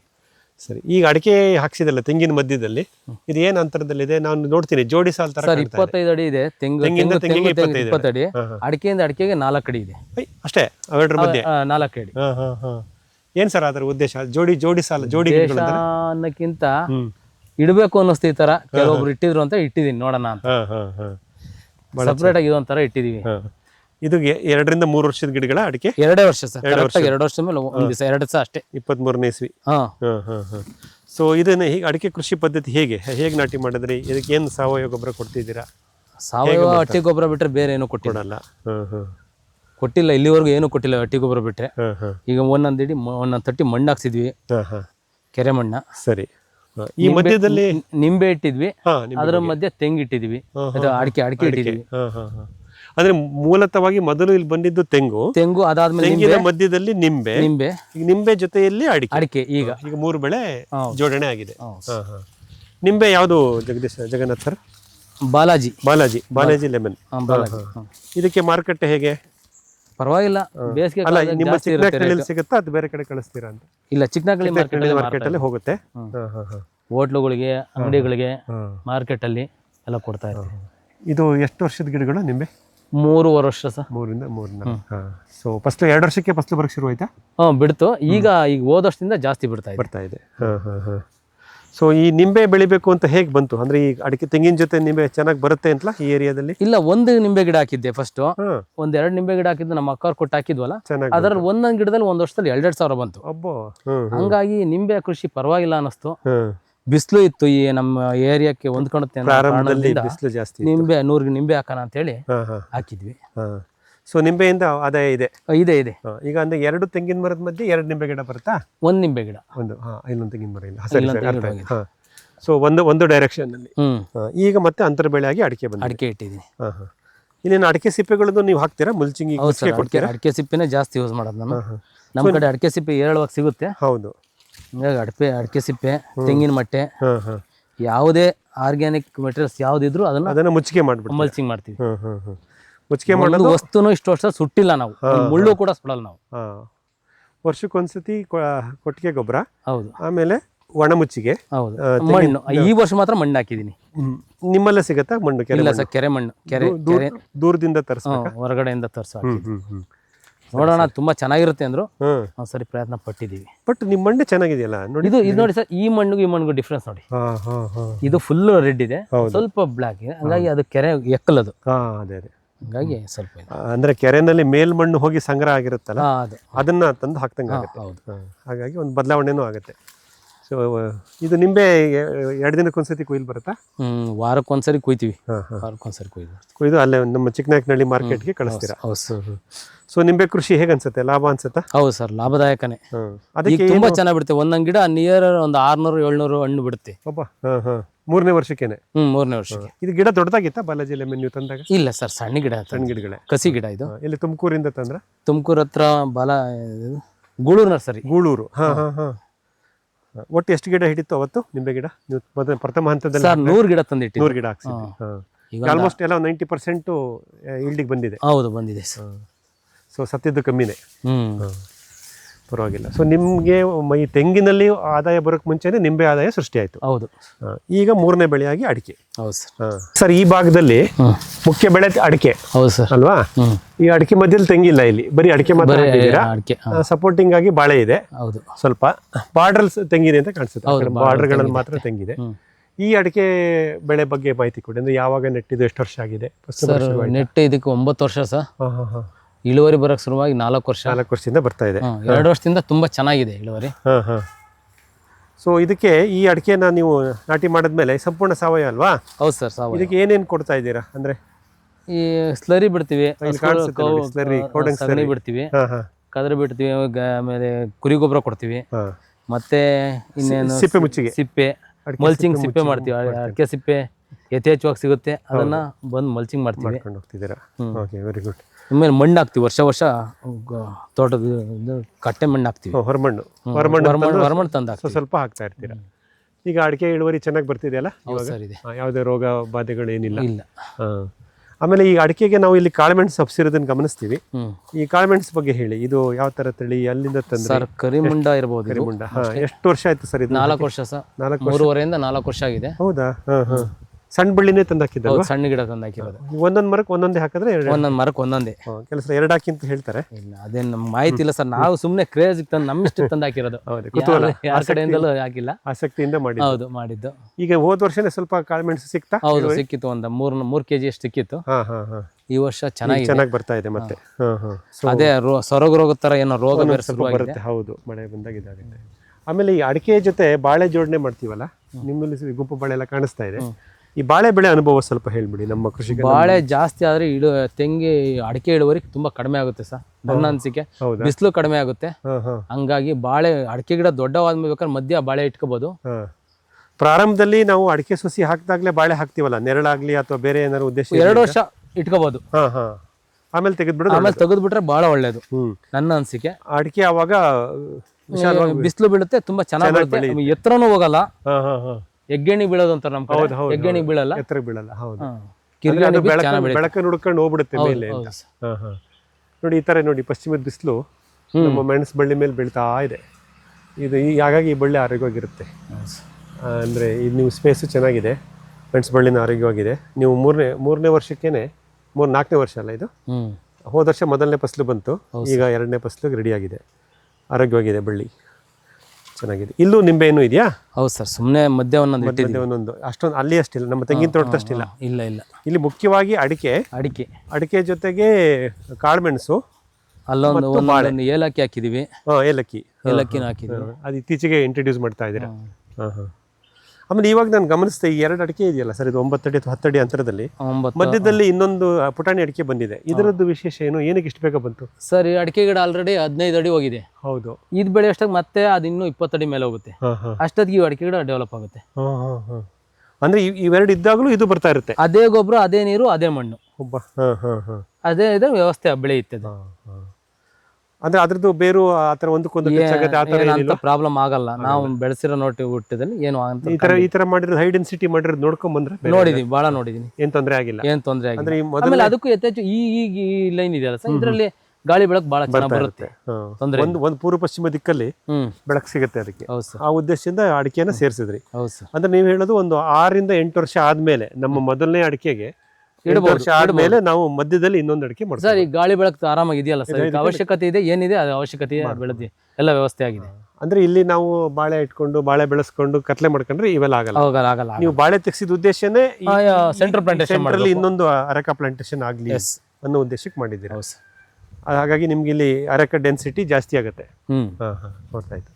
ಸರಿ ಈಗ ಅಡಿಕೆ ಹಾಕ್ಸಿದಲ್ಲ ತೆಂಗಿನ ಮಧ್ಯದಲ್ಲಿ ಇದು ಏನ್ ಅಂತರದಲ್ಲಿದೆ? ನಾನು ನೋಡ್ತೀನಿ ಜೋಡಿ ಸಾಲ ತರ ಸರ್ ಕಾಣ್ತಾ ಇದೆ. ಇಪ್ಪತ್ತೈದು ಅಡಿ ಇದೆ. ತೆಂಗು ತೆಂಗಿಂದ ತೆಂಗು ತೆಂಗಿಗೆ ತೆಂಗು ತೆಂಗು ಇಪ್ಪತ್ತೈದು ಇಪ್ಪತ್ತಡಿ. ಹಾ, ಹಾ. ಅಡಿಕೆಯಿಂದ ಅಡಿಕೆಗೆ ನಾಲ್ಕು ಅಡಿ ಇದೆ. ಐ, ಅಷ್ಟೇ ಅವೆರಡರ ಮಧ್ಯೆ. ಆ, ನಾಲ್ಕು ಅಡಿ. ಹಾ ಹಾ ಹಾ. ಏನ್ ಸರ್ ಅದರ ಉದ್ದೇಶ? ಜೋಡಿ ಜೋಡಿ ಸಾಲ ಜೋಡಿ ದೇಶ ಅನ್ನಕ್ಕಿಂತ ಹ್ಮ್. ಇಡಬೇಕು ಅನ್ನಿಸ್ತು ಈ ತರ. ಕೆಲವೊಬ್ರು ಇಟ್ಟಿದ್ರು ಅಂತ ಇಟ್ಟಿದೀನಿ ನೋಡೋಣ ಅಂತ. ಸಪ್ರೇಟ್ ಆಗಿ ಇದೊಂಥರ ಇಟ್ಟಿದೀವಿ. ಇದು ಎರಡರಿಂದ ಮೂರು ವರ್ಷದ ಗಿಡಗಳ ಅಡಿಕೆ? ಎರಡೇ ವರ್ಷ ಸರ್. ಎರಡು ವರ್ಷದ ಮೇಲೆ ಒಂದು ದಿವಸ ಎರಡು ದಿವಸ ಅಷ್ಟೇ. ಇಪ್ಪತ್ತ್ ಮೂರನೇ ಇಸ್ವಿ. ಹಾ. ಹಾ ಹಾ ಹಾ. ಸೊ ಇದನ್ನ ಹೀಗೆ ಅಡಿಕೆ ಕೃಷಿ ಪದ್ಧತಿ ಹೇಗೆ? ಹೇಗೆ ನಾಟಿ ಮಾಡಿದ್ರಿ? ಇದಕ್ಕೆ ಏನು ಸಾವಯವ ಗೊಬ್ಬರ ಕೊಡ್ತಿದ್ದೀರಾ? ಸಾವಯವ ಹಟ್ಟಿ ಗೊಬ್ಬರ ಬಿಟ್ರೆ ಬೇರೆ ಏನು ಕೊಟ್ಟಿಲ್ಲ. ಕೊಡಲ್ಲ. ಹಾ ಹಾ. ಕೊಟ್ಟಿಲ್ಲ ಇಲ್ಲಿವರೆಗೂ ಏನು ಕೊಟ್ಟಿಲ್ಲ ಹಟ್ಟಿ ಗೊಬ್ಬರ ಬಿಟ್ರೆ. ಹಾ ಈಗ ಒಂದೊಂದು ಇಡಿ ಒಂದೊಂದು ತಟ್ಟಿ ಮಣ್ಣು ಹಾಕ್ಸಿದ್ವಿ. ಹಾ ಹಾ. ಕೆರೆ ಮಣ್ಣ. ಸರಿ. ಈ ಮಧ್ಯದಲ್ಲಿ ನಿಂಬೆ ಇಟ್ಟಿದ್ವಿ. ಅದರ ಮಧ್ಯೆ ತೆಂಗು ಇಟ್ಟಿದ್ವಿ ಅದು ಅಡಿಕೆ ಅಡಿಕೆ ಇಟ್ಟಿದ್ವಿ ಅಂದ್ರೆ ಮೂಲತವಾಗಿ ಮೊದಲು ಇಲ್ಲಿ ಬಂದಿದ್ದು ತೆಂಗು. ತೆಂಗು ಅದಾದ್ಮೇಲೆ ತೆಂಗಿನ ಮಧ್ಯದಲ್ಲಿ ನಿಂಬೆ. ನಿಂಬೆ. ನಿಂಬೆ ಜೊತೆಯಲ್ಲಿ ಅಡಿಕೆ. ಅಡಿಕೆ ಈಗ. ಈಗ ಮೂರು ಬೆಳೆ ಜೋಡಣೆ ಆಗಿದೆ. ನಿಂಬೆ ಯಾವುದು ಜಗದೀಶ್ ಜಗನ್ನಾಥ್ ಸರ್? ಬಾಲಾಜಿ. ಬಾಲಾಜಿ. ಬಾಲಾಜಿ. ಲೆಮನ್. ಇದಕ್ಕೆ ಮಾರುಕಟ್ಟೆ ಹೇಗೆ? ಪರವಾಗಿಲ್ಲ. ಬೇಸಿಗೆ ಅಲ್ಲ ಕಾಲದಲ್ಲಿ ನಿಮ್ಮ ಜಾಸ್ತಿ ಇರುತ್ತೆ ಚಿಕ್ಕನಹಳ್ಳಿಯಲ್ಲಿ ಸಿಗುತ್ತಾ ಅದು ಬೇರೆ ಕಡೆ ಕಳಿಸ್ತೀರಾ ಅಂತ? ಇಲ್ಲ ಚಿಕ್ಕನಹಳ್ಳಿ ಮಾರ್ಕೆಟ್ ಮಾರ್ಕೆಟ್ ಅಲ್ಲಿ. ಹೋಗುತ್ತೆ. ಹಾ, ಹಾ, ಹಾ. ಹೋಟ್ಲುಗಳಿಗೆ ಅಂಗಡಿಗಳಿಗೆ ಹಾ. ಮಾರ್ಕೆಟ್ ಅಲ್ಲಿ ಎಲ್ಲ ಕೊಡ್ತಾ ಇದೆ ಇದು ಎಷ್ಟು ವರ್ಷದ ಗಿಡಗಳು ನಿಂಬೆ? ಮೂರುವರೆ ವರ್ಷ ಸಹ ಮೂರಿಂದ ಮೂರಿಂದ. ಸೊ ಫಸ್ಟ್ ಎರಡು ವರ್ಷಕ್ಕೆ ಫಸ್ಟ್ ಬರಕ್ ಶುರು ಆಯ್ತಾ ಹ್ಮ್ ಬಿಡ್ತು. ಈಗ ಈಗ ಹೋದ ವರ್ಷದಿಂದ ಜಾಸ್ತಿ ಬಿಡ್ತಾ ಇದೆ. ಬರ್ತಾ ಇದೆ. ಹಾ ಹಾ ಹಾ. ಸೊ ಈ ನಿಂಬೆ ಬೆಳಿಬೇಕು ಅಂತ ಹೇಗೆ ಬಂತು? ಅಂದ್ರೆ ಈ ಅಡಿಕೆ ತೆಂಗಿನ ಜೊತೆ ನಿಂಬೆ ಚೆನ್ನಾಗಿ ಬರುತ್ತೆ ಅಂತಲ್ಲ ಈ ಏರಿಯಾದಲ್ಲಿ? ಇಲ್ಲ ಒಂದು ನಿಂಬೆ ಗಿಡ ಹಾಕಿದ್ದೆ ಫಸ್ಟ್ ಒಂದ್ ಎರಡು ನಿಂಬೆ ಗಿಡ ಹಾಕಿದ್ದು ನಮ್ಮ ಅಕ್ಕವ್ರು ಕೊಟ್ಟು ಹಾಕಿದ್ವಲ್ಲ? ಅದರಲ್ಲಿ ಒಂದೊಂದ್ ಗಿಡದಲ್ಲಿ ಒಂದ್ ವರ್ಷದಲ್ಲಿ ಎರಡೆರಡು ಸಾವಿರ ಬಂತು. ಹಂಗಾಗಿ ನಿಂಬೆ ಕೃಷಿ ಪರವಾಗಿಲ್ಲ ಅನಿಸ್ತು ಬಿಸಿಲು ಇತ್ತು ಈ ನಮ್ಮ ಏರಿಯಾಕ್ಕೆ ಹೊಂದ್ಕೊಳುತ್ತೆ ನಿಂಬೆ ನೂರಿಗೆ ನಿಂಬೆ ಹಾಕೋಣ ಅಂತ ಹೇಳಿ ಹಾಕಿದ್ವಿ. ಸೊ ನಿಂಬೆಯಿಂದ ಆದಾಯ ಇದೆ. ಇದೆ ಇದೆ. ಹಾ, ಈಗ ಅಂದ್ರೆ ಎರಡು ತೆಂಗಿನ ಮರದ ಮಧ್ಯೆ ಎರಡು ನಿಂಬೆ ಗಿಡ ಬರುತ್ತಾ? ಒಂದ್ ನಿಂಬೆ ಗಿಡ. ಒಂದು ಹಾ ಇಲ್ಲೊಂದು ತೆಂಗಿನ ಮರ ಇಲ್ಲ. ಸರಿ ಇಲ್ಲೊಂದು ಸರಿ ಅರ್ಥ ತೆಂಗಿನ ಆಯ್ತು ಹಾ. ಸೊ ಒಂದು ಒಂದು ಡೈರೆಕ್ಷನ್ ಅಲ್ಲಿ. ಹ್ಮ್. ಹಾ, ಈಗ ಮತ್ತೆ ಅಂತರ ಬೆಳೆ ಆಗಿ ಅಡಿಕೆ ಬಂದಿದೆ. ಅಡಿಕೆ ಇಟ್ಟಿದ್ದೀನಿ. ಹಾ ಹಾ. ಇನ್ನೇನು ಅಡಿಕೆ ಸಿಪ್ಪೆಗಳನ್ನು ನೀವು ಹಾಕ್ತೀರಾ? ಮುಲ್ಚಿಂಗಿ ಹೌದು ಅಡಿಕೆ ಕೊಡ್ತೀರಾ? ಅಡಿಕೆ ಸಿಪ್ಪೆನೇ ಜಾಸ್ತಿ ಯೂಸ್ ಮಾಡೋದು ನಾನು. ನಮ್ಮ ಕಡೆ ಅಡಿಕೆ ಸಿಪ್ಪೆ ಏರಳವಾಗಿ ಸಿಗುತ್ತೆ. ಹೌದು. ಹಿಂಗಾಗಿ ಅಡಿಕೆ ಅಡಿಕೆ ಸಿಪ್ಪೆ ತೆಂಗಿನ ಮಟ್ಟೆ ಹಾ ಹಾ. ಯಾವುದೇ ಆರ್ಗ್ಯಾನಿಕ್ ಮೆಟೀರಿಯಲ್ಸ್ ಯಾವ್ದಿದ್ರು ಅದನ್ನ ಅದನ್ನ ಮುಚ್ಚಿಗೆ ಮಾಡ್ಬಿಟ್ಟು ಮಲ್ಚಿಂಗ್ ಮಾಡ್ತೀವಿ. ಹ್ಮ್ ಹ್ಮ್. ಮುಚ್ಚಿಗೆ ಮಾಡೋದು ವಸ್ತುನು ಇಷ್ಟು ವರ್ಷ ಸುಟ್ಟಿಲ್ಲ ನಾವು. ಮುಳ್ಳು ಕೂಡ ಸುಡಲ್ಲ ನಾವು. ವರ್ಷಕ್ಕೊಂದ್ಸತಿ ಕೊಟ್ಟಿಗೆ ಗೊಬ್ಬರ ಹೌದು. ಆಮೇಲೆ ಒಣ ಮುಚ್ಚಿಗೆ. ಹೌದು. ಮಣ್ಣು. ಈ ವರ್ಷ ಮಾತ್ರ ಮಣ್ಣು ಹಾಕಿದೀನಿ ನಿಮ್ಮಲ್ಲೇ ಸಿಗತ್ತಾ ಮಣ್ಣು ಕೆರೆ ಇಲ್ಲ ಸರ್ ಕೆರೆ ಮಣ್ಣು. ಕೆರೆ ಕೆರೆ ದೂರದಿಂದ ತರಿಸ ಹೊರಗಡೆಯಿಂದ ತರ್ಸೋ ನೋಡೋಣ ತುಂಬಾ ಚೆನ್ನಾಗಿರುತ್ತೆ ಅಂದ್ರು. ಒಂದ್ ಸರಿ ಪ್ರಯತ್ನ ಪಟ್ಟಿದೀವಿ ಬಟ್ ನಿಮ್ಮ ಮಣ್ಣು ಚೆನ್ನಾಗಿದೆಯಲ್ಲ? ನೋಡಿ. ಇದು ಇದು ನೋಡಿ ಸರ್ ಈ ಮಣ್ಣು ಈ ಮಣ್ಣಿಗೂ ಡಿಫ್ರೆನ್ಸ್ ನೋಡಿ. ಇದು ಫುಲ್ ರೆಡ್ ಇದೆ. ಸ್ವಲ್ಪ ಬ್ಲಾಕ್ ಇದೆ. ಹಂಗಾಗಿ ಅದು ಕೆರೆ ಎಕ್ಕಲದು. ಹಾ ಅದೇ ಅದೇ. ಹಂಗಾಗಿ ಸ್ವಲ್ಪ ಇದೆ. ಆ, ಅಂದ್ರೆ ಕೆರೆನಲ್ಲಿ ಮೇಲ್ಮಣ್ಣು ಹೋಗಿ ಸಂಗ್ರಹ ಆಗಿರುತ್ತಲ್ಲ ಅದು. ಅದನ್ನ ತಂದು ಹಾಕ್ದಂಗೆ ಆಗುತ್ತೆ. ಹೌದು. ಹಾಗಾಗಿ ಒಂದು ಬದಲಾವಣೆನೂ ಆಗುತ್ತೆ. ಸೊ ಇದು ನಿಂಬೆ ಎರಡು ದಿನಕ್ಕೊಂದ್ಸತಿ ಕೊಯ್ಲು ಬರುತ್ತಾ? ಹ್ಮ್ ವಾರಕ್ಕೊಂದ್ಸರಿ ಕುಯ್ತೀವಿ. ಹಾ ಹಾ. ವಾರಕ್ಕೊಂದ್ಸರಿ ಕುಯ್ದು. ಕೊಯ್ದು ಅಲ್ಲೇ ನಮ್ಮ ಚಿಕ್ಕನಾಯಕನಹಳ್ಳಿ ಮಾರ್ಕೆಟ್ಗೆ ಕಳಿಸ್ತೀರಾ? ಹೌದು ಸರ್ ಸೊ ನಿಂಬೆ ಕೃಷಿ ಹೇಗೆ ಅನ್ಸುತ್ತೆ? ಲಾಭ ಅನ್ಸುತ್ತಾ? ಹೌದು ಸರ್ ಲಾಭದಾಯಕನೇ. ಅದಕ್ಕೆ ಈಗ ತುಂಬಾ ಚೆನ್ನಾಗಿ ಬಿಡುತ್ತೆ ಒಂದೊಂದು ಗಿಡ ನಿಯರ್ ಒಂದು ಆರ್ನೂರು ಏಳ್ನೂರು ಹಣ್ಣು ಬಿಡುತ್ತೆ. ಒಬ್ಬ ಹಾಂ ಹಾಂ. ಮೂರನೇ ವರ್ಷಕ್ಕೇನೆ? ಹ್ಮ್ ಮೂರನೇ ವರ್ಷಕ್ಕೆ. ಇದು ಗಿಡ ದೊಡ್ಡದಾಗಿತ್ತಾ ಬಾಲಾಜಿ ಲೆಮನ್ ನೀವು ತಂದಾಗ? ಇಲ್ಲ ಸರ್ ಸಣ್ಣ ಗಿಡ ಸಣ್ಣ ಗಿಡಗಳೇ? ಕಸಿ ಗಿಡ ಇದು. ಹಾ, ಇಲ್ಲಿ ತುಮಕೂರಿಂದ ತಂದ್ರ? ತುಮಕೂರು ಹತ್ರ ಬಾಲ ಇದು ಗೂಳೂರು ನರ್ಸರಿ ಗೂಳೂರು. ಹಾಂ ಹಾ ಹಾ ಹಾ. ಒಟ್ಟು ಎಷ್ಟು ಗಿಡ ಹಿಡಿತು ಅವತ್ತು ನಿಂಬೆ ಗಿಡ? ನೀವು ಮೊದಲ ಪ್ರಥಮ ಹಂತದಲ್ಲಿ ಸರ್ ನೂರು ಗಿಡ ತಂದಿಟ್ಟು ನೂರು ಗಿಡ ಹಾಕ್ಸಿದ್ವಿ ಆಲ್ಮೋಸ್ಟ್ ಎಲ್ಲ ನೈಂಟಿ ಪರ್ಸೆಂಟು ಇಲ್ಡಿಗೆ ಬಂದಿದೆ. ಹೌದು ಬಂದಿದೆ ಸೊ ಸತ್ಯದ್ದು ಕಮ್ಮಿನೇ. ಹ್ಮ್. ಪರವಾಗಿಲ್ಲ. ಸೊ ನಿಮಗೆ ಈ ತೆಂಗಿನಲ್ಲಿ ಆದಾಯ ಬರೋಕ್ಕೆ ಮುಂಚೆನೇ ನಿಂಬೆ ಆದಾಯ ಸೃಷ್ಟಿ ಆಯಿತು. ಹೌದು. ಈಗ ಮೂರನೇ ಬೆಳೆಯಾಗಿ ಅಡಿಕೆ. ಹೌದು ಸರ್. ಸರ್ ಈ ಭಾಗದಲ್ಲಿ ಮುಖ್ಯ ಬೆಳೆ ಅಡಿಕೆ. ಹೌದು ಸರ್. ಅಲ್ವಾ? ಈ ಅಡಿಕೆ ಮಧ್ಯದಲ್ಲಿ ತೆಂಗಿಲ್ಲ ಇಲ್ಲಿ ಬರೀ ಅಡಿಕೆ ಮಾತ್ರ ಅಡಿಕೆ ಸಪೋರ್ಟಿಂಗ್ ಆಗಿ ಬಾಳೆ ಇದೆ. ಹೌದು. ಸ್ವಲ್ಪ ಬಾರ್ಡರ್ ತೆಂಗಿದೆ ಅಂತ ಕಾಣಿಸುತ್ತೆ. ಬಾರ್ಡರ್ಗಳಲ್ಲಿ ಮಾತ್ರ ತೆಂಗಿದೆ. ಈ ಅಡಿಕೆ ಬೆಳೆ ಬಗ್ಗೆ ಮಾಹಿತಿ ಕೊಡಿ. ಅಂದ್ರೆ ಯಾವಾಗ ನೆಟ್ಟಿದ್ದು ಎಷ್ಟು ವರ್ಷ ಆಗಿದೆ? ಫಸ್ಟ್ ಸರ್ ನೆಟ್ ಇದಕ್ಕೆ ಒಂಬತ್ತು ವರ್ಷ ಸರ್. ಇಳುವರಿ ಬರಕ್ ಶುರುವಾಗಿ ನಾಲ್ಕು ವರ್ಷ. ನಾಲ್ಕು ವರ್ಷದಿಂದ ಬರ್ತಾ ಇದೆ. ಹ್ಮ್, ಎರಡು ವರ್ಷದಿಂದ ತುಂಬಾ ಚೆನ್ನಾಗಿದೆ ಇಳುವರಿ. ಹಾಂ ಹಾಂ. ಸೊ ಇದಕ್ಕೆ ಈ ಅಡಿಕೆನ ನೀವು ನಾಟಿ ಮಾಡಿದ್ಮೇಲೆ ಸಂಪೂರ್ಣ ಸಾವಯವ ಅಲ್ವಾ? ಹೌದು ಸರ್ ಸಾವಯವ. ಇದಕ್ಕೆ ಏನೇನು ಕೊಡ್ತಾ ಇದ್ದೀರಾ? ಅಂದ್ರೆ ಈ ಸ್ಲರಿ ಬಿಡ್ತೀವಿ. ಸ್ಲರಿ ಕಾಣಿಸುತ್ತೆ ಕೌ- ನೋಡಿ, slurry, ಕೌ- cordon ಸಗಣಿ slurry. ಬಿಡ್ತೀವಿ. ಹಾಂ ಹಾಂ. ಕದ್ರೆ ಬಿಡ್ತೀವಿ ಗ- ಆಮೇಲೆ ಕುರಿ ಗೊಬ್ಬರ ಕೊಡ್ತೀವಿ. ಹಾಂ. ಮತ್ತೆ ಇನ್ನೇನು ಸಿಪ್ಪೆ ಮುಚ್ಚಿಗೆ. ಸಿಪ್ಪೆ ಅಡಿಕೆ ಮಲ್ಚಿಂಗ್ ಸಿಪ್ಪೆ ಮಾಡ್ತೀವಿ. ಅಡಿಕೆ ಸಿಪ್ಪೆ ಯಥೇಚ್ಛವಾಗಿ ಸಿಗುತ್ತೆ. ಅದನ್ನ ಬಂದು ಮಲ್ಚಿಂಗ್ ಮಾಡ್ತೀವಿ. ಮಾಡ್ಕೊಂಡು ಹೋಗ್ತಿದ್ದೀರಾ? ಓಕೆ ವೆರಿ ಗುಡ್ ಆಮೇಲೆ ಮಣ್ಣು ಹಾಕ್ತಿವಿ ವರ್ಷ ವರ್ಷ ತೋಟದ ಕಟ್ಟೆ ಮಣ್ಣು ಹಾಕ್ತಿವಿ ಹೊರಮಣ್ಣು. ಹೊರಮಣ್ಣು ಹೊರಮಣ್ಣು ತಂದು ಸ್ವಲ್ಪ ಹಾಕ್ತಾ ಇರ್ತೀರಾ. ಈಗ ಅಡಿಕೆ ಇಳುವರಿ ಚೆನ್ನಾಗಿ ಬರ್ತಿದೆಯಲ್ಲ ಯಾವುದೇ ರೋಗ ಬಾಧೆಗಳು ಏನಿಲ್ಲ ಇಲ್ಲ. ಆಮೇಲೆ ಈ ಅಡಿಕೆಗೆ ನಾವು ಇಲ್ಲಿ ಕಾಳುಮೆಣಸು ಹಬ್ಸಿರೋದನ್ನ ಗಮನಿಸ್ತೀವಿ. ಈ ಕಾಳುಮೆಣಸು ಬಗ್ಗೆ ಹೇಳಿ ಇದು ಯಾವ ತರ ತಳಿ ಅಲ್ಲಿಂದ ತಂದ್ರೆ? ಸರ್ ಕರಿಮುಂಡ ಇರಬಹುದು. ಕರಿಮುಂಡ? ಎಷ್ಟು ವರ್ಷ ಆಯ್ತು ಸರ್ ಇದು? ನಾಲ್ಕು ವರ್ಷ ಸರ್. ನಾಲ್ಕು ಮೂರುವರೆಯಿಂದ ನಾಲ್ಕು ವರ್ಷ ಆಗಿದೆ. ಹೌದಾ? ಹಾ ಹಾ. ಸಣ್ಣ ಬಳ್ಳಿನೇ ತಂದಾಕಿದ್ದ ಸಣ್ಣ ಗಿಡ ತಂದಾಕಿರೋದು. ಒಂದೊಂದ್ ಒಂದೊಂದು ಮರಕ್ಕೆ ಒಂದೊಂದೇ ಹಾಕಿದ್ರೆ ಎರಡು ಒಂದೊಂದು ಮರಕ್ಕೆ ಒಂದೊಂದೇ. ಕೆಲಸ ಎರಡು ಹಾಕಿ ಅಂತ ಹೇಳ್ತಾರೆ. ಇಲ್ಲ ಅದೇನು ನಮ್ಗೆ ಮಾಹಿತಿ ಇಲ್ಲ ಸರ್. ನಾವು ಸುಮ್ಮನೆ ಕ್ರೇಜ್ ತಂದು ನಮ್ಮ ಇಷ್ಟ ತಂದು ಹಾಕಿರೋದು ಹೌದು ಯಾರು- ಯಾರ ಕಡೆಯಿಂದಲೂ ಹಾಕಿಲ್ಲ. ಆಸಕ್ತಿಯಿಂದ ಮಾಡಿ ಹೌದು ಮಾಡಿದ್ದು. ಈಗ ಹೋದ ವರ್ಷನೇ ಸ್ವಲ್ಪ ಕಾಳುಮೆಣಸು ಸಿಕ್ತಾ? ಹೌದು ಸಿಕ್ಕಿತ್ತು ಒಂದು ಮೂರ್ ಮೂರ್ ಕೆಜಿ ಅಷ್ಟು ಸಿಕ್ಕಿತ್ತು. ಈ ವರ್ಷ ಚೆನ್ನಾಗಿ ಚೆನ್ನಾಗಿ ಬರ್ತಾ ಇದೆ ಮತ್ತೆ. ಅದೇ ಸೊರಗ ರೋಗದ ತರ ಏನೋ ರೋಗ ಬೇರೆ ಬರುತ್ತೆ. ಹೌದು ಮಳೆ ಬಂದಾಗ ಇದಾಗುತ್ತೆ. ಆಮೇಲೆ ಈ ಅಡಿಕೆ ಜೊತೆ ಬಾಳೆ ಜೋಡಣೆ ಮಾಡ್ತೀವಲ್ಲ? ನಿಮ್ಮಲ್ಲಿ ಗುಂಪು ಬಾಳೆ ಎಲ್ಲ ಕಾಣಿಸ್ತಾ ಇದೆ. ಈ ಬಾಳೆ ಬೆಳೆ ಅನುಭವ ಸ್ವಲ್ಪ ಹೇಳ್ಬಿಡಿ ನಮ್ಮ ಕೃಷಿ ಬಾಳೆ ಜಾಸ್ತಿ ಆದ್ರೆ ಇಳು ತೆಂಗಿ ಅಡಿಕೆ ಇಳುವರಿ ತುಂಬಾ ಕಡಿಮೆ ಆಗುತ್ತೆ ಸರ್. ನನ್ನ ಅನ್ಸಿಕೆ. ಬಿಸಿಲು ಕಡಿಮೆ ಆಗುತ್ತೆ. ಹಂಗಾಗಿ ಬಾಳೆ ಅಡಿಕೆ ಗಿಡ ದೊಡ್ಡವಾದ್ಮೇಲೆ ಬೇಕಾದ್ರೆ ಮಧ್ಯ ಬಾಳೆ ಇಟ್ಕೋಬಹುದು ಪ್ರಾರಂಭದಲ್ಲಿ ನಾವು ಅಡಿಕೆ ಸಸಿ ಹಾಕಿದಾಗಲೇ ಬಾಳೆ ಹಾಕ್ತಿವಲ್ಲ? ನೆರಳಾಗ್ಲಿ ಅಥವಾ ಬೇರೆ ಏನಾದ್ರು ಉದ್ದೇಶ ಎರಡು ವರ್ಷ ಇಟ್ಕೋಬಹುದು ಆಮೇಲೆ ತೆಗೆದ್ಬಿಡೋದು ಆಮೇಲೆ ತೆಗೆದ್ಬಿಟ್ರೆ ಬಹಳ ಒಳ್ಳೇದು. ನನ್ನ ಅನ್ಸಿಕೆ. ಅಡಿಕೆ ಅವಾಗ ಬಿಸಿಲು ಬೀಳುತ್ತೆ ತುಂಬಾ ಚೆನ್ನಾಗಿ ಎತ್ತರನೂ ಹೋಗಲ್ಲ. ಎಗ್ಗೆಣಿ ಬೀಳೋದು ನಮ್ ನಮ್ಮ ಹೌದು, ಹೌದು, ಎಗ್ಗೆಣಿ ಬೀಳಲ್ಲ? ಎತ್ತರ ಬೀಳಲ್ಲ ಹೌದು. ಬೆಳಕನ್ನು ಅಂದ್ರೆ ಅದು ಬೀಳ್ ಬೆಳಕ ಚೆನ್ನಾಗ್ ಬೆಳೀತದೆ. ಬೆಳಕ ನುಡ್ಕೊಂಡು ಹೋಗ್ಬಿಡುತ್ತೆ ಮೇಲೆ ಅಂತ ಹಾ ಹಾ. ನೋಡಿ ಈ ತರ ನೋಡಿ ಪಶ್ಚಿಮದ ಬಿಸಿಲು ನಮ್ಮ ಮೆಣಸು ಬಳ್ಳಿ ಮೇಲೆ ಬೀಳ್ತಾ ಇದೆ. ಇದು ಈ ಹಾಗಾಗಿ ಈ ಬಳ್ಳಿ ಆರೋಗ್ಯವಾಗಿರುತ್ತೆ. ಅಂದ್ರೆ ಇದು ನೀವು ಸ್ಪೇಸು ಚೆನ್ನಾಗಿದೆ ಮೆಣಸು ಬಳ್ಳಿನ ಆರೋಗ್ಯವಾಗಿದೆ. ನೀವು ಮೂರನೇ ಮೂರನೇ ವರ್ಷಕ್ಕೇನೆ ಮೂರ್ ನಾಲ್ಕನೇ ವರ್ಷ ಅಲ್ಲ ಇದು? ಹೋದ ವರ್ಷ ಮೊದಲನೇ ಫಸಲು ಬಂತು ಈಗ ಎರಡನೇ ಫಸಲು ರೆಡಿ ಆಗಿದೆ. ಆರೋಗ್ಯವಾಗಿದೆ ಬಳ್ಳಿ. ಚೆನ್ನಾಗಿದೆ. ಇಲ್ಲೂ ನಿಂಬೆ ಏನು ಇದೆಯಾ? ಹೌದು ಸರ್ ಸುಮ್ಮನೆ ಮಧ್ಯ ಒಂದೊಂದು ಒಂದೊಂದು. ಅಷ್ಟೊಂದು ಅಲ್ಲಿ ಅಷ್ಟಿಲ್ಲ ನಮ್ಮ ತೆಂಗಿನ ತೋಟದಷ್ಟಿಲ್ಲ. ಇಲ್ಲ ಇಲ್ಲ. ಇಲ್ಲಿ ಮುಖ್ಯವಾಗಿ ಅಡಿಕೆ. ಅಡಿಕೆ. ಅಡಿಕೆ ಜೊತೆಗೆ ಕಾಳುಮೆಣಸು ಅಲ್ಲೊಂದು ಏಲಕ್ಕಿ ಹಾಕಿದೀವಿ ಹಾಂ ಏಲಕ್ಕಿ. ಏಲಕ್ಕಿನ ಹಾಕಿದ್ವಿ ಅದು ಇತ್ತೀಚೆಗೆ ಇಂಟ್ರಡ್ಯೂಸ್ ಮಾಡ್ತಾ ಇದ್ದೀರಾ. ಹಾಂ ಹಾಂ. ಆಮೇಲೆ ಇವಾಗ ನಾನು ಗಮನಿಸ್ತೆ ಈ ಎರಡು ಅಡಿಕೆ ಇದೆಯಲ್ಲ ಸರ್ ಇದು ಒಂಬತ್ತಡಿ ಅಥವಾ ಅಡಿ ಅಂತರದಲ್ಲಿ? ಮಧ್ಯದಲ್ಲಿ ಇನ್ನೊಂದು ಪುಟಾಣಿ ಅಡಿಕೆ ಬಂದಿದೆ. ಇದರದ್ದು ವಿಶೇಷ ಏನು? ಏನಕ್ಕೆ ಇಷ್ಟು ಬೇಗ ಬಂತು? ಸರ್ ಈ ಅಡಿಕೆ ಗಿಡ ಆಲ್ರೆಡಿ ಹದಿನೈದು ಅಡಿ ಹೋಗಿದೆ. ಹೌದು. ಇದು ಬೆಳೆ ಅಷ್ಟಾಗ ಮತ್ತೆ ಅದು ಇನ್ನೂ ಇಪ್ಪತ್ತಡಿ ಮೇಲೆ ಹೋಗುತ್ತೆ. ಅಷ್ಟೊತ್ತಿಗೆ ಈ ಅಡಿಕೆ ಗಿಡ ಡೆವಲಪ್ ಆಗುತ್ತೆ. ಅಂದ್ರೆ ಇವೆರಡು ಇದ್ದಾಗಲೂ ಇದು ಬರ್ತಾ ಇರುತ್ತೆ? ಅದೇ ಗೊಬ್ಬರ ಅದೇ ನೀರು ಅದೇ ಮಣ್ಣು. ಅದೇ ಇದು ವ್ಯವಸ್ಥೆ ಬೆಳೆಯುತ್ತೆ ಅಂದ್ರೆ ಅದ್ರದ್ದು ಬೇರು ಆತರ ಒಂದಕ್ಕೊಂದು ಟಚ್ ಆಗುತ್ತೆ ಆ ಥರ ಏನಂತ ಏನಿಲ್ಲ. ಪ್ರಾಬ್ಲಮ್ ಆಗಲ್ಲ. ನಾವು ಬೆಳೆಸಿರೋ ನೋಟಿ ಹುಟ್ಟಿದಲ್ಲಿ ಏನು ಅಂತ ಈ ತರ ಈ ತರ ಮಾಡಿರೋದು ಹೈ ಡೆನ್ಸಿಟಿ ಮಾಡಿರೋದು ನೋಡ್ಕೊಂಡ್ ಬಂದ್ರೆ ಬೇರೆ ನೋಡಿದೀನಿ ಬಹಳ ನೋಡಿದೀನಿ. ಏನ್ ತೊಂದ್ರೆ ಆಗಿಲ್ಲ. ಏನ್ ತೊಂದ್ರೆ ಆಗಿಲ್ಲ. ಅಂದ್ರೆ ಈ ಮೊದಲು ಆಮೇಲೆ ಅದಕ್ಕೂ ಯಥೇಚ್ಛ ಈ ಈಗ ಈ ಲೈನ್ ಇದೆಯಲ್ಲ ಸರ್ ಇದರಲ್ಲಿ ಗಾಳಿ ಬೆಳಕು ಬಹಳ ಚೆನ್ನಾಗಿ ಬರುತ್ತೆ. ತೊಂದ್ರೆ ಒಂದು ಒಂದು ಪೂರ್ವ ಪಶ್ಚಿಮ ದಿಕ್ಕಲ್ಲಿ ಹ್ಮ್. ಬೆಳಕು ಸಿಗುತ್ತೆ ಅದಕ್ಕೆ. ಹೌದು ಸರ್ ಆ ಉದ್ದೇಶದಿಂದ ಅಡಿಕೆಯನ್ನ ಸೇರಿಸಿದ್ರಿ. ಹೌದು ಸರ್ ಅಂದ್ರೆ ನೀವು ಹೇಳೋದು ಒಂದು ಆರರಿಂದ ಎಂಟು ವರ್ಷ ಆದ್ಮೇಲೆ ನಮ್ಮ ಮೊದಲನೇ ಅಡಿಕೆಗೆ ವರ್ಷ ಆದ್ಮೇಲೆ ನಾವು ಮಧ್ಯದಲ್ಲಿ ಇನ್ನೊಂದು ಅಡಿಕೆ ಮಾಡ್ತೀವಿ. ಸರ್ ಈ ಗಾಳಿ ಬೆಳಕು ಆರಾಮಾಗಿ ಇದೆಯಲ್ಲ ಸರ್? ಇದಕ್ಕೆ ಅವಶ್ಯಕತೆ ಇದೆ ಏನಿದೆ ಅದು ಅವಶ್ಯಕತೆ ಬೆಳೆದಿ ಎಲ್ಲ ವ್ಯವಸ್ಥೆ ಆಗಿದೆ. ಅಂದ್ರೆ ಇಲ್ಲಿ ನಾವು ಬಾಳೆ ಇಟ್ಕೊಂಡು ಬಾಳೆ ಬೆಳೆಸ್ಕೊಂಡು ಕತ್ಲೆ ಮಾಡ್ಕೊಂಡ್ರೆ ಇವೆಲ್ಲ ಆಗಲ್ಲ. ಆಗಲ್ಲ ನೀವು ಬಾಳೆ ತೆಗೆಸಿದ ಉದ್ದೇಶನೇ ಸೆಂಟ್ರಲ್ ಪ್ಲಾಂಟೇಶನ್ ಇನ್ನೊಂದು ಅರಕ ಪ್ಲಾಂಟೇಶನ್ ಆಗ್ಲಿ ಅನ್ನೋ ಉದ್ದೇಶಕ್ಕೆ ಮಾಡಿದ್ದೀರಾ? ಹಾಗಾಗಿ ನಿಮ್ಗೆ ಇಲ್ಲಿ ಅರಕ ಡೆನ್ಸಿಟಿ ಜಾಸ್ತಿ ಆಗುತ್ತೆ. ಹ್ಮ್. ಹಾ ಹಾ ಗೊತ್ತಾಯ್ತು.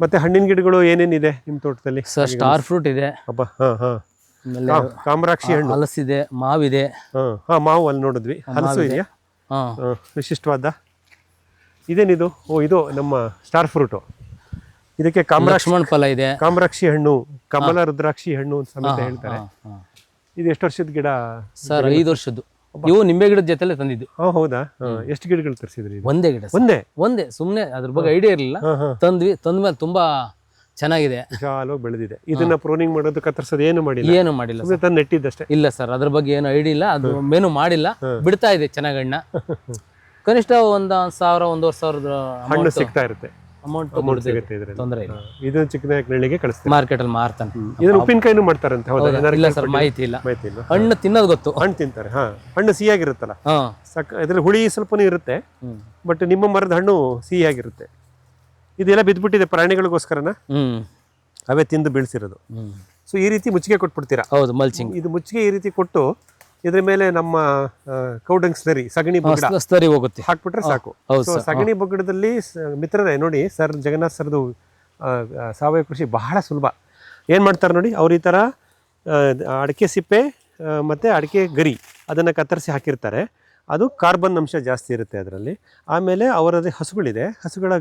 ಮತ್ತೆ ಹಣ್ಣಿನ ಗಿಡಗಳು ಏನೇನಿದೆ ನಿಮ್ಮ ತೋಟದಲ್ಲಿ? ಸರ್ ಸ್ಟಾರ್ ಫ್ರೂಟ್ ಇದೆ. ಅಬ್ಬಾ ಹಾ ಹಾ. ಕಾಮರಾಕ್ಷಿ ಹಣ್ಣು. ಹಲಸಿದೆ ಮಾವಿದೆ. ಹಾ ಹಾ ಮಾವು ಅಲ್ಲಿ ನೋಡಿದ್ವಿ. ಹಲಸು ಇದೆಯಾ? ವಿಶಿಷ್ಟವಾದ. ಇದೇನಿದು? ಓ ಇದು ನಮ್ಮ ಸ್ಟಾರ್ ಫ್ರೂಟು ಇದಕ್ಕೆ ಕಾಮರಾಕ್ಷಿ ಫಲ ಇದೆ. ಕಾಮರಾಕ್ಷಿ ಹಣ್ಣು ಕಮಲ ರುದ್ರಾಕ್ಷಿ ಹಣ್ಣು ಅಂತ ಸಮೇತ ಹೇಳ್ತಾರೆ. ಇದು ಎಷ್ಟು ವರ್ಷದ ಗಿಡ ಸರ್ ಐದು ವರ್ಷದ್ದು. ಇವು ನಿಂಬೆ ಗಿಡದ ಜೊತೆಲೆ ತಂದಿದ್ದು. ಹೌದಾ? ಎಷ್ಟು ಗಿಡಗಳು ತರಿಸಿದ್ರಿ ಒಂದೇ ಗಿಡ ಒಂದೇ? ಒಂದೇ ಸುಮ್ಮನೆ ಅದ್ರ ಬಗ್ಗೆ ಐಡಿಯಾ ಇರಲಿಲ್ಲ. ತಂದ್ವಿ ತಂದ್ಮೇಲೆ ತುಂಬಾ ಚೆನ್ನಾಗಿದೆ. ವಿಶಾಲವಾಗಿ ಬೆಳೆದಿದೆ. ಇದನ್ನ ಪ್ರೋನಿಂಗ್ ಮಾಡೋದು ಕತ್ತರಿಸೋದು ಏನು ಮಾಡಿಲ್ಲ? ಏನು ಮಾಡಿಲ್ಲ ಸರ್. ಸುಮ್ಮನೆ ತಂದು ನೆಟ್ಟಿದ್ದಷ್ಟೇ. ಇಲ್ಲ ಸರ್ ಅದ್ರ ಬಗ್ಗೆ ಏನು ಐಡಿ ಇಲ್ಲ. ಅದು ಮೇನು ಮಾಡಿಲ್ಲ. ಬಿಡ್ತಾ ಇದೆ ಚೆನ್ನಾಗಿ ಹಣ್ಣ ಕನಿಷ್ಠ ಒಂದ್ ಸಾವಿರ ಒಂದೂವರೆ ಸಾವಿರದ ಹಣ್ಣು ಸಿಗ್ತಾ ಇರುತ್ತೆ. ಅಮೌಂಟ್ ಅಮೌಂಟ್ ಸಿಗುತ್ತೆ ಇದರಲ್ಲಿ. ತೊಂದರೆ ಇಲ್ಲ. ಇದು ಚಿಕ್ಕನಾಯಕನಹಳ್ಳಿಗೆ ಕಳಿಸ್ತಾರೆ ಮಾರ್ಕೆಟ್ ಅಲ್ಲಿ ಮಾರ್ತಾನೆ. ಇದನ್ನ ಉಪ್ಪಿನಕಾಯಿನೂ ಮಾಡ್ತಾರಂತೆ. ಹೌದಾ? ಏನಾದ್ರು ಇಲ್ಲ ಸರ್ ಮಾಹಿತಿ ಇಲ್ಲ. ಮಾಹಿತಿ ಇಲ್ಲ. ಹಣ್ಣು ತಿನ್ನೋದು ಗೊತ್ತು. ಹಣ್ಣು ತಿಂತಾರೆ. ಹಾ. ಹಣ್ಣು ಸಿಹಿಯಾಗಿರುತ್ತಲ್ಲ. ಹಾ. ಸಕ್ಕ ಇದ್ರಲ್ಲಿ ಹುಳಿ ಸ್ವಲ್ಪನೂ ಇರುತ್ತೆ. ಬಟ್ ನಿಮ್ಮ ಮರದ ಹಣ್ಣು ಸಿಹಿಯಾಗಿರುತ್ತೆ. ಇದೆಲ್ಲ ಬಿದ್ದುಬಿಟ್ಟಿದೆ ಪ್ರಾಣಿಗಳಿಗೋಸ್ಕರನ? ಅವೇ ತಿಂದು ಬೆಳೆಸಿರೋದು. ಸೊ ಈ ರೀತಿ ಮುಚ್ಚಿಗೆ ಕೊಟ್ಬಿಡ್ತೀರಾ? ಹೌದು ಮಲ್ಚಿಂಗ್ ಇದು ಮುಚ್ಚಿಗೆ ಈ ರೀತಿ ಕೊಟ್ಟು ಇದ್ರ ಮೇಲೆ ನಮ್ಮ ಕೌಡಂಗ್ ಸರಿ ಸಗಣಿ ಬುಗ್ಡ ಸರಿ ಹೋಗುತ್ತೆ. ಹಾಕ್ಬಿಟ್ರೆ ಸಾಕು. ಸೊ ಸಗಣಿ ಬೊಗ್ಗಡದಲ್ಲಿ ಮಿತ್ರರೇ ನೋಡಿ ಸರ್ ಜಗನ್ನಾಥ್ ಸರ್ದು ಸಾವಯವ ಕೃಷಿ ಬಹಳ ಸುಲಭ. ಏನು ಮಾಡ್ತಾರೆ ನೋಡಿ ಅವ್ರ ಈ ತರ ಅಡಿಕೆ ಸಿಪ್ಪೆ ಮತ್ತೆ ಅಡಿಕೆ ಗರಿ ಅದನ್ನ ಕತ್ತರಿಸಿ ಹಾಕಿರ್ತಾರೆ. ಅದು ಕಾರ್ಬನ್ ಅಂಶ ಜಾಸ್ತಿ ಇರುತ್ತೆ ಅದರಲ್ಲಿ. ಆಮೇಲೆ ಅವರದೇ ಹಸುಗಳಿದೆ. ಹಸುಗಳ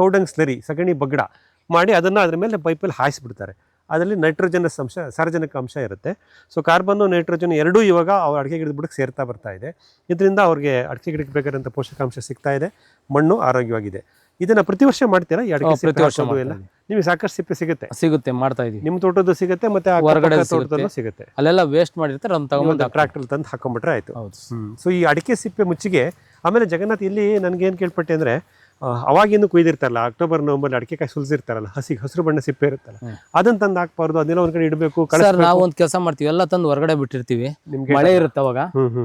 ಕೌಡಂಗ್ ಸ್ಲರಿ ಸಗಣಿ ಬಗ್ಗಡ ಮಾಡಿ ಅದನ್ನು ಅದ್ರ ಮೇಲೆ ಪೈಪಲ್ಲಿ ಹಾಯಿಸ್ಬಿಡ್ತಾರೆ. ಅದರಲ್ಲಿ ನೈಟ್ರೋಜನ್ ಅಂಶ ಸಾರ್ವಜನಿಕ ಅಂಶ ಇರುತ್ತೆ. ಸೊ ಕಾರ್ಬನ್ನು ನೈಟ್ರೋಜನ್ ಎರಡೂ ಇವಾಗ ಅವ್ರ ಅಡಿಕೆ ಗಿಡದ ಬುಡಕ್ಕೆ ಸೇರ್ತಾ ಬರ್ತಾ ಇದೆ. ಇದರಿಂದ ಅವ್ರಿಗೆ ಅಡಿಕೆ ಗಿಡಕ್ಕೆ ಬೇಕಾದಂಥ ಪೋಷಕಾಂಶ ಸಿಗ್ತಾ ಇದೆ. ಮಣ್ಣು ಆರೋಗ್ಯವಾಗಿದೆ. ಇದನ್ನ ಪ್ರತಿ ವರ್ಷ ಮಾಡ್ತೀರಾ? ಈ ಅಡಿಕೆ ಪ್ರತಿ ವರ್ಷ ಎಲ್ಲ? ನಿಮಗೆ ಸಾಕಷ್ಟು ಸಿಪ್ಪೆ ಸಿಗುತ್ತೆ? ಸಿಗುತ್ತೆ ಮಾಡ್ತಾ ಇದೀವಿ. ನಿಮ್ಮ ತೋಟದ್ದು ಸಿಗುತ್ತೆ ಮತ್ತೆ ಹೊರಗಡೆ ತೋಟದಲ್ಲೂ ಸಿಗುತ್ತೆ. ಅಲ್ಲೆಲ್ಲ ವೇಸ್ಟ್ ಮಾಡಿರ್ತಾರೆ ಅದನ್ನ ತಗೊಂಡು ಟ್ರ್ಯಾಕ್ಟರ್ ತಂದು ಹಾಕೊಂಡ್ಬಿಟ್ರೆ ಆಯಿತು. ಹೌದು. ಸೊ ಈ ಅಡಿಕೆ ಸಿಪ್ಪೆ ಮುಚ್ಚಿಗೆ ಆಮೇಲೆ ಜಗನ್ನಾಥ್ ಇಲ್ಲಿ ನನಗೇನು ಕೇಳ್ಪಟ್ಟೆ ಅಂದರೆ ಅವಾಗಿನ್ನು ಕುಯ್ದಿರ್ತಾರಲ್ಲ ಅಕ್ಟೋಬರ್ ನವಂಬರ್ ಅಡಿಕೆಕಾಯಿ ಸುಲಿಸಿರ್ತಾರಲ್ಲ ಹಸಿ ಹಸಿರು ಬಣ್ಣ ಸಿಪ್ಪೆ ಇರುತ್ತಲ್ಲ. ಅದನ್ನ ತಂದು ಹಾಕ್ಬಾರ್ದು ಅದನ್ನೆಲ್ಲ ಒಂದ್ ಕಡೆ ಇಡಬೇಕು ಸರ್ ನಾವು ಒಂದ್ ಕೆಲಸ ಮಾಡ್ತೀವಿ ಎಲ್ಲ ತಂದು ಹೊರಗಡೆ ಬಿಟ್ಟಿರ್ತೀವಿ. ನಿಮ್ಗೆ ಮಳೆ ಇರುತ್ತೆ ಅವಾಗ.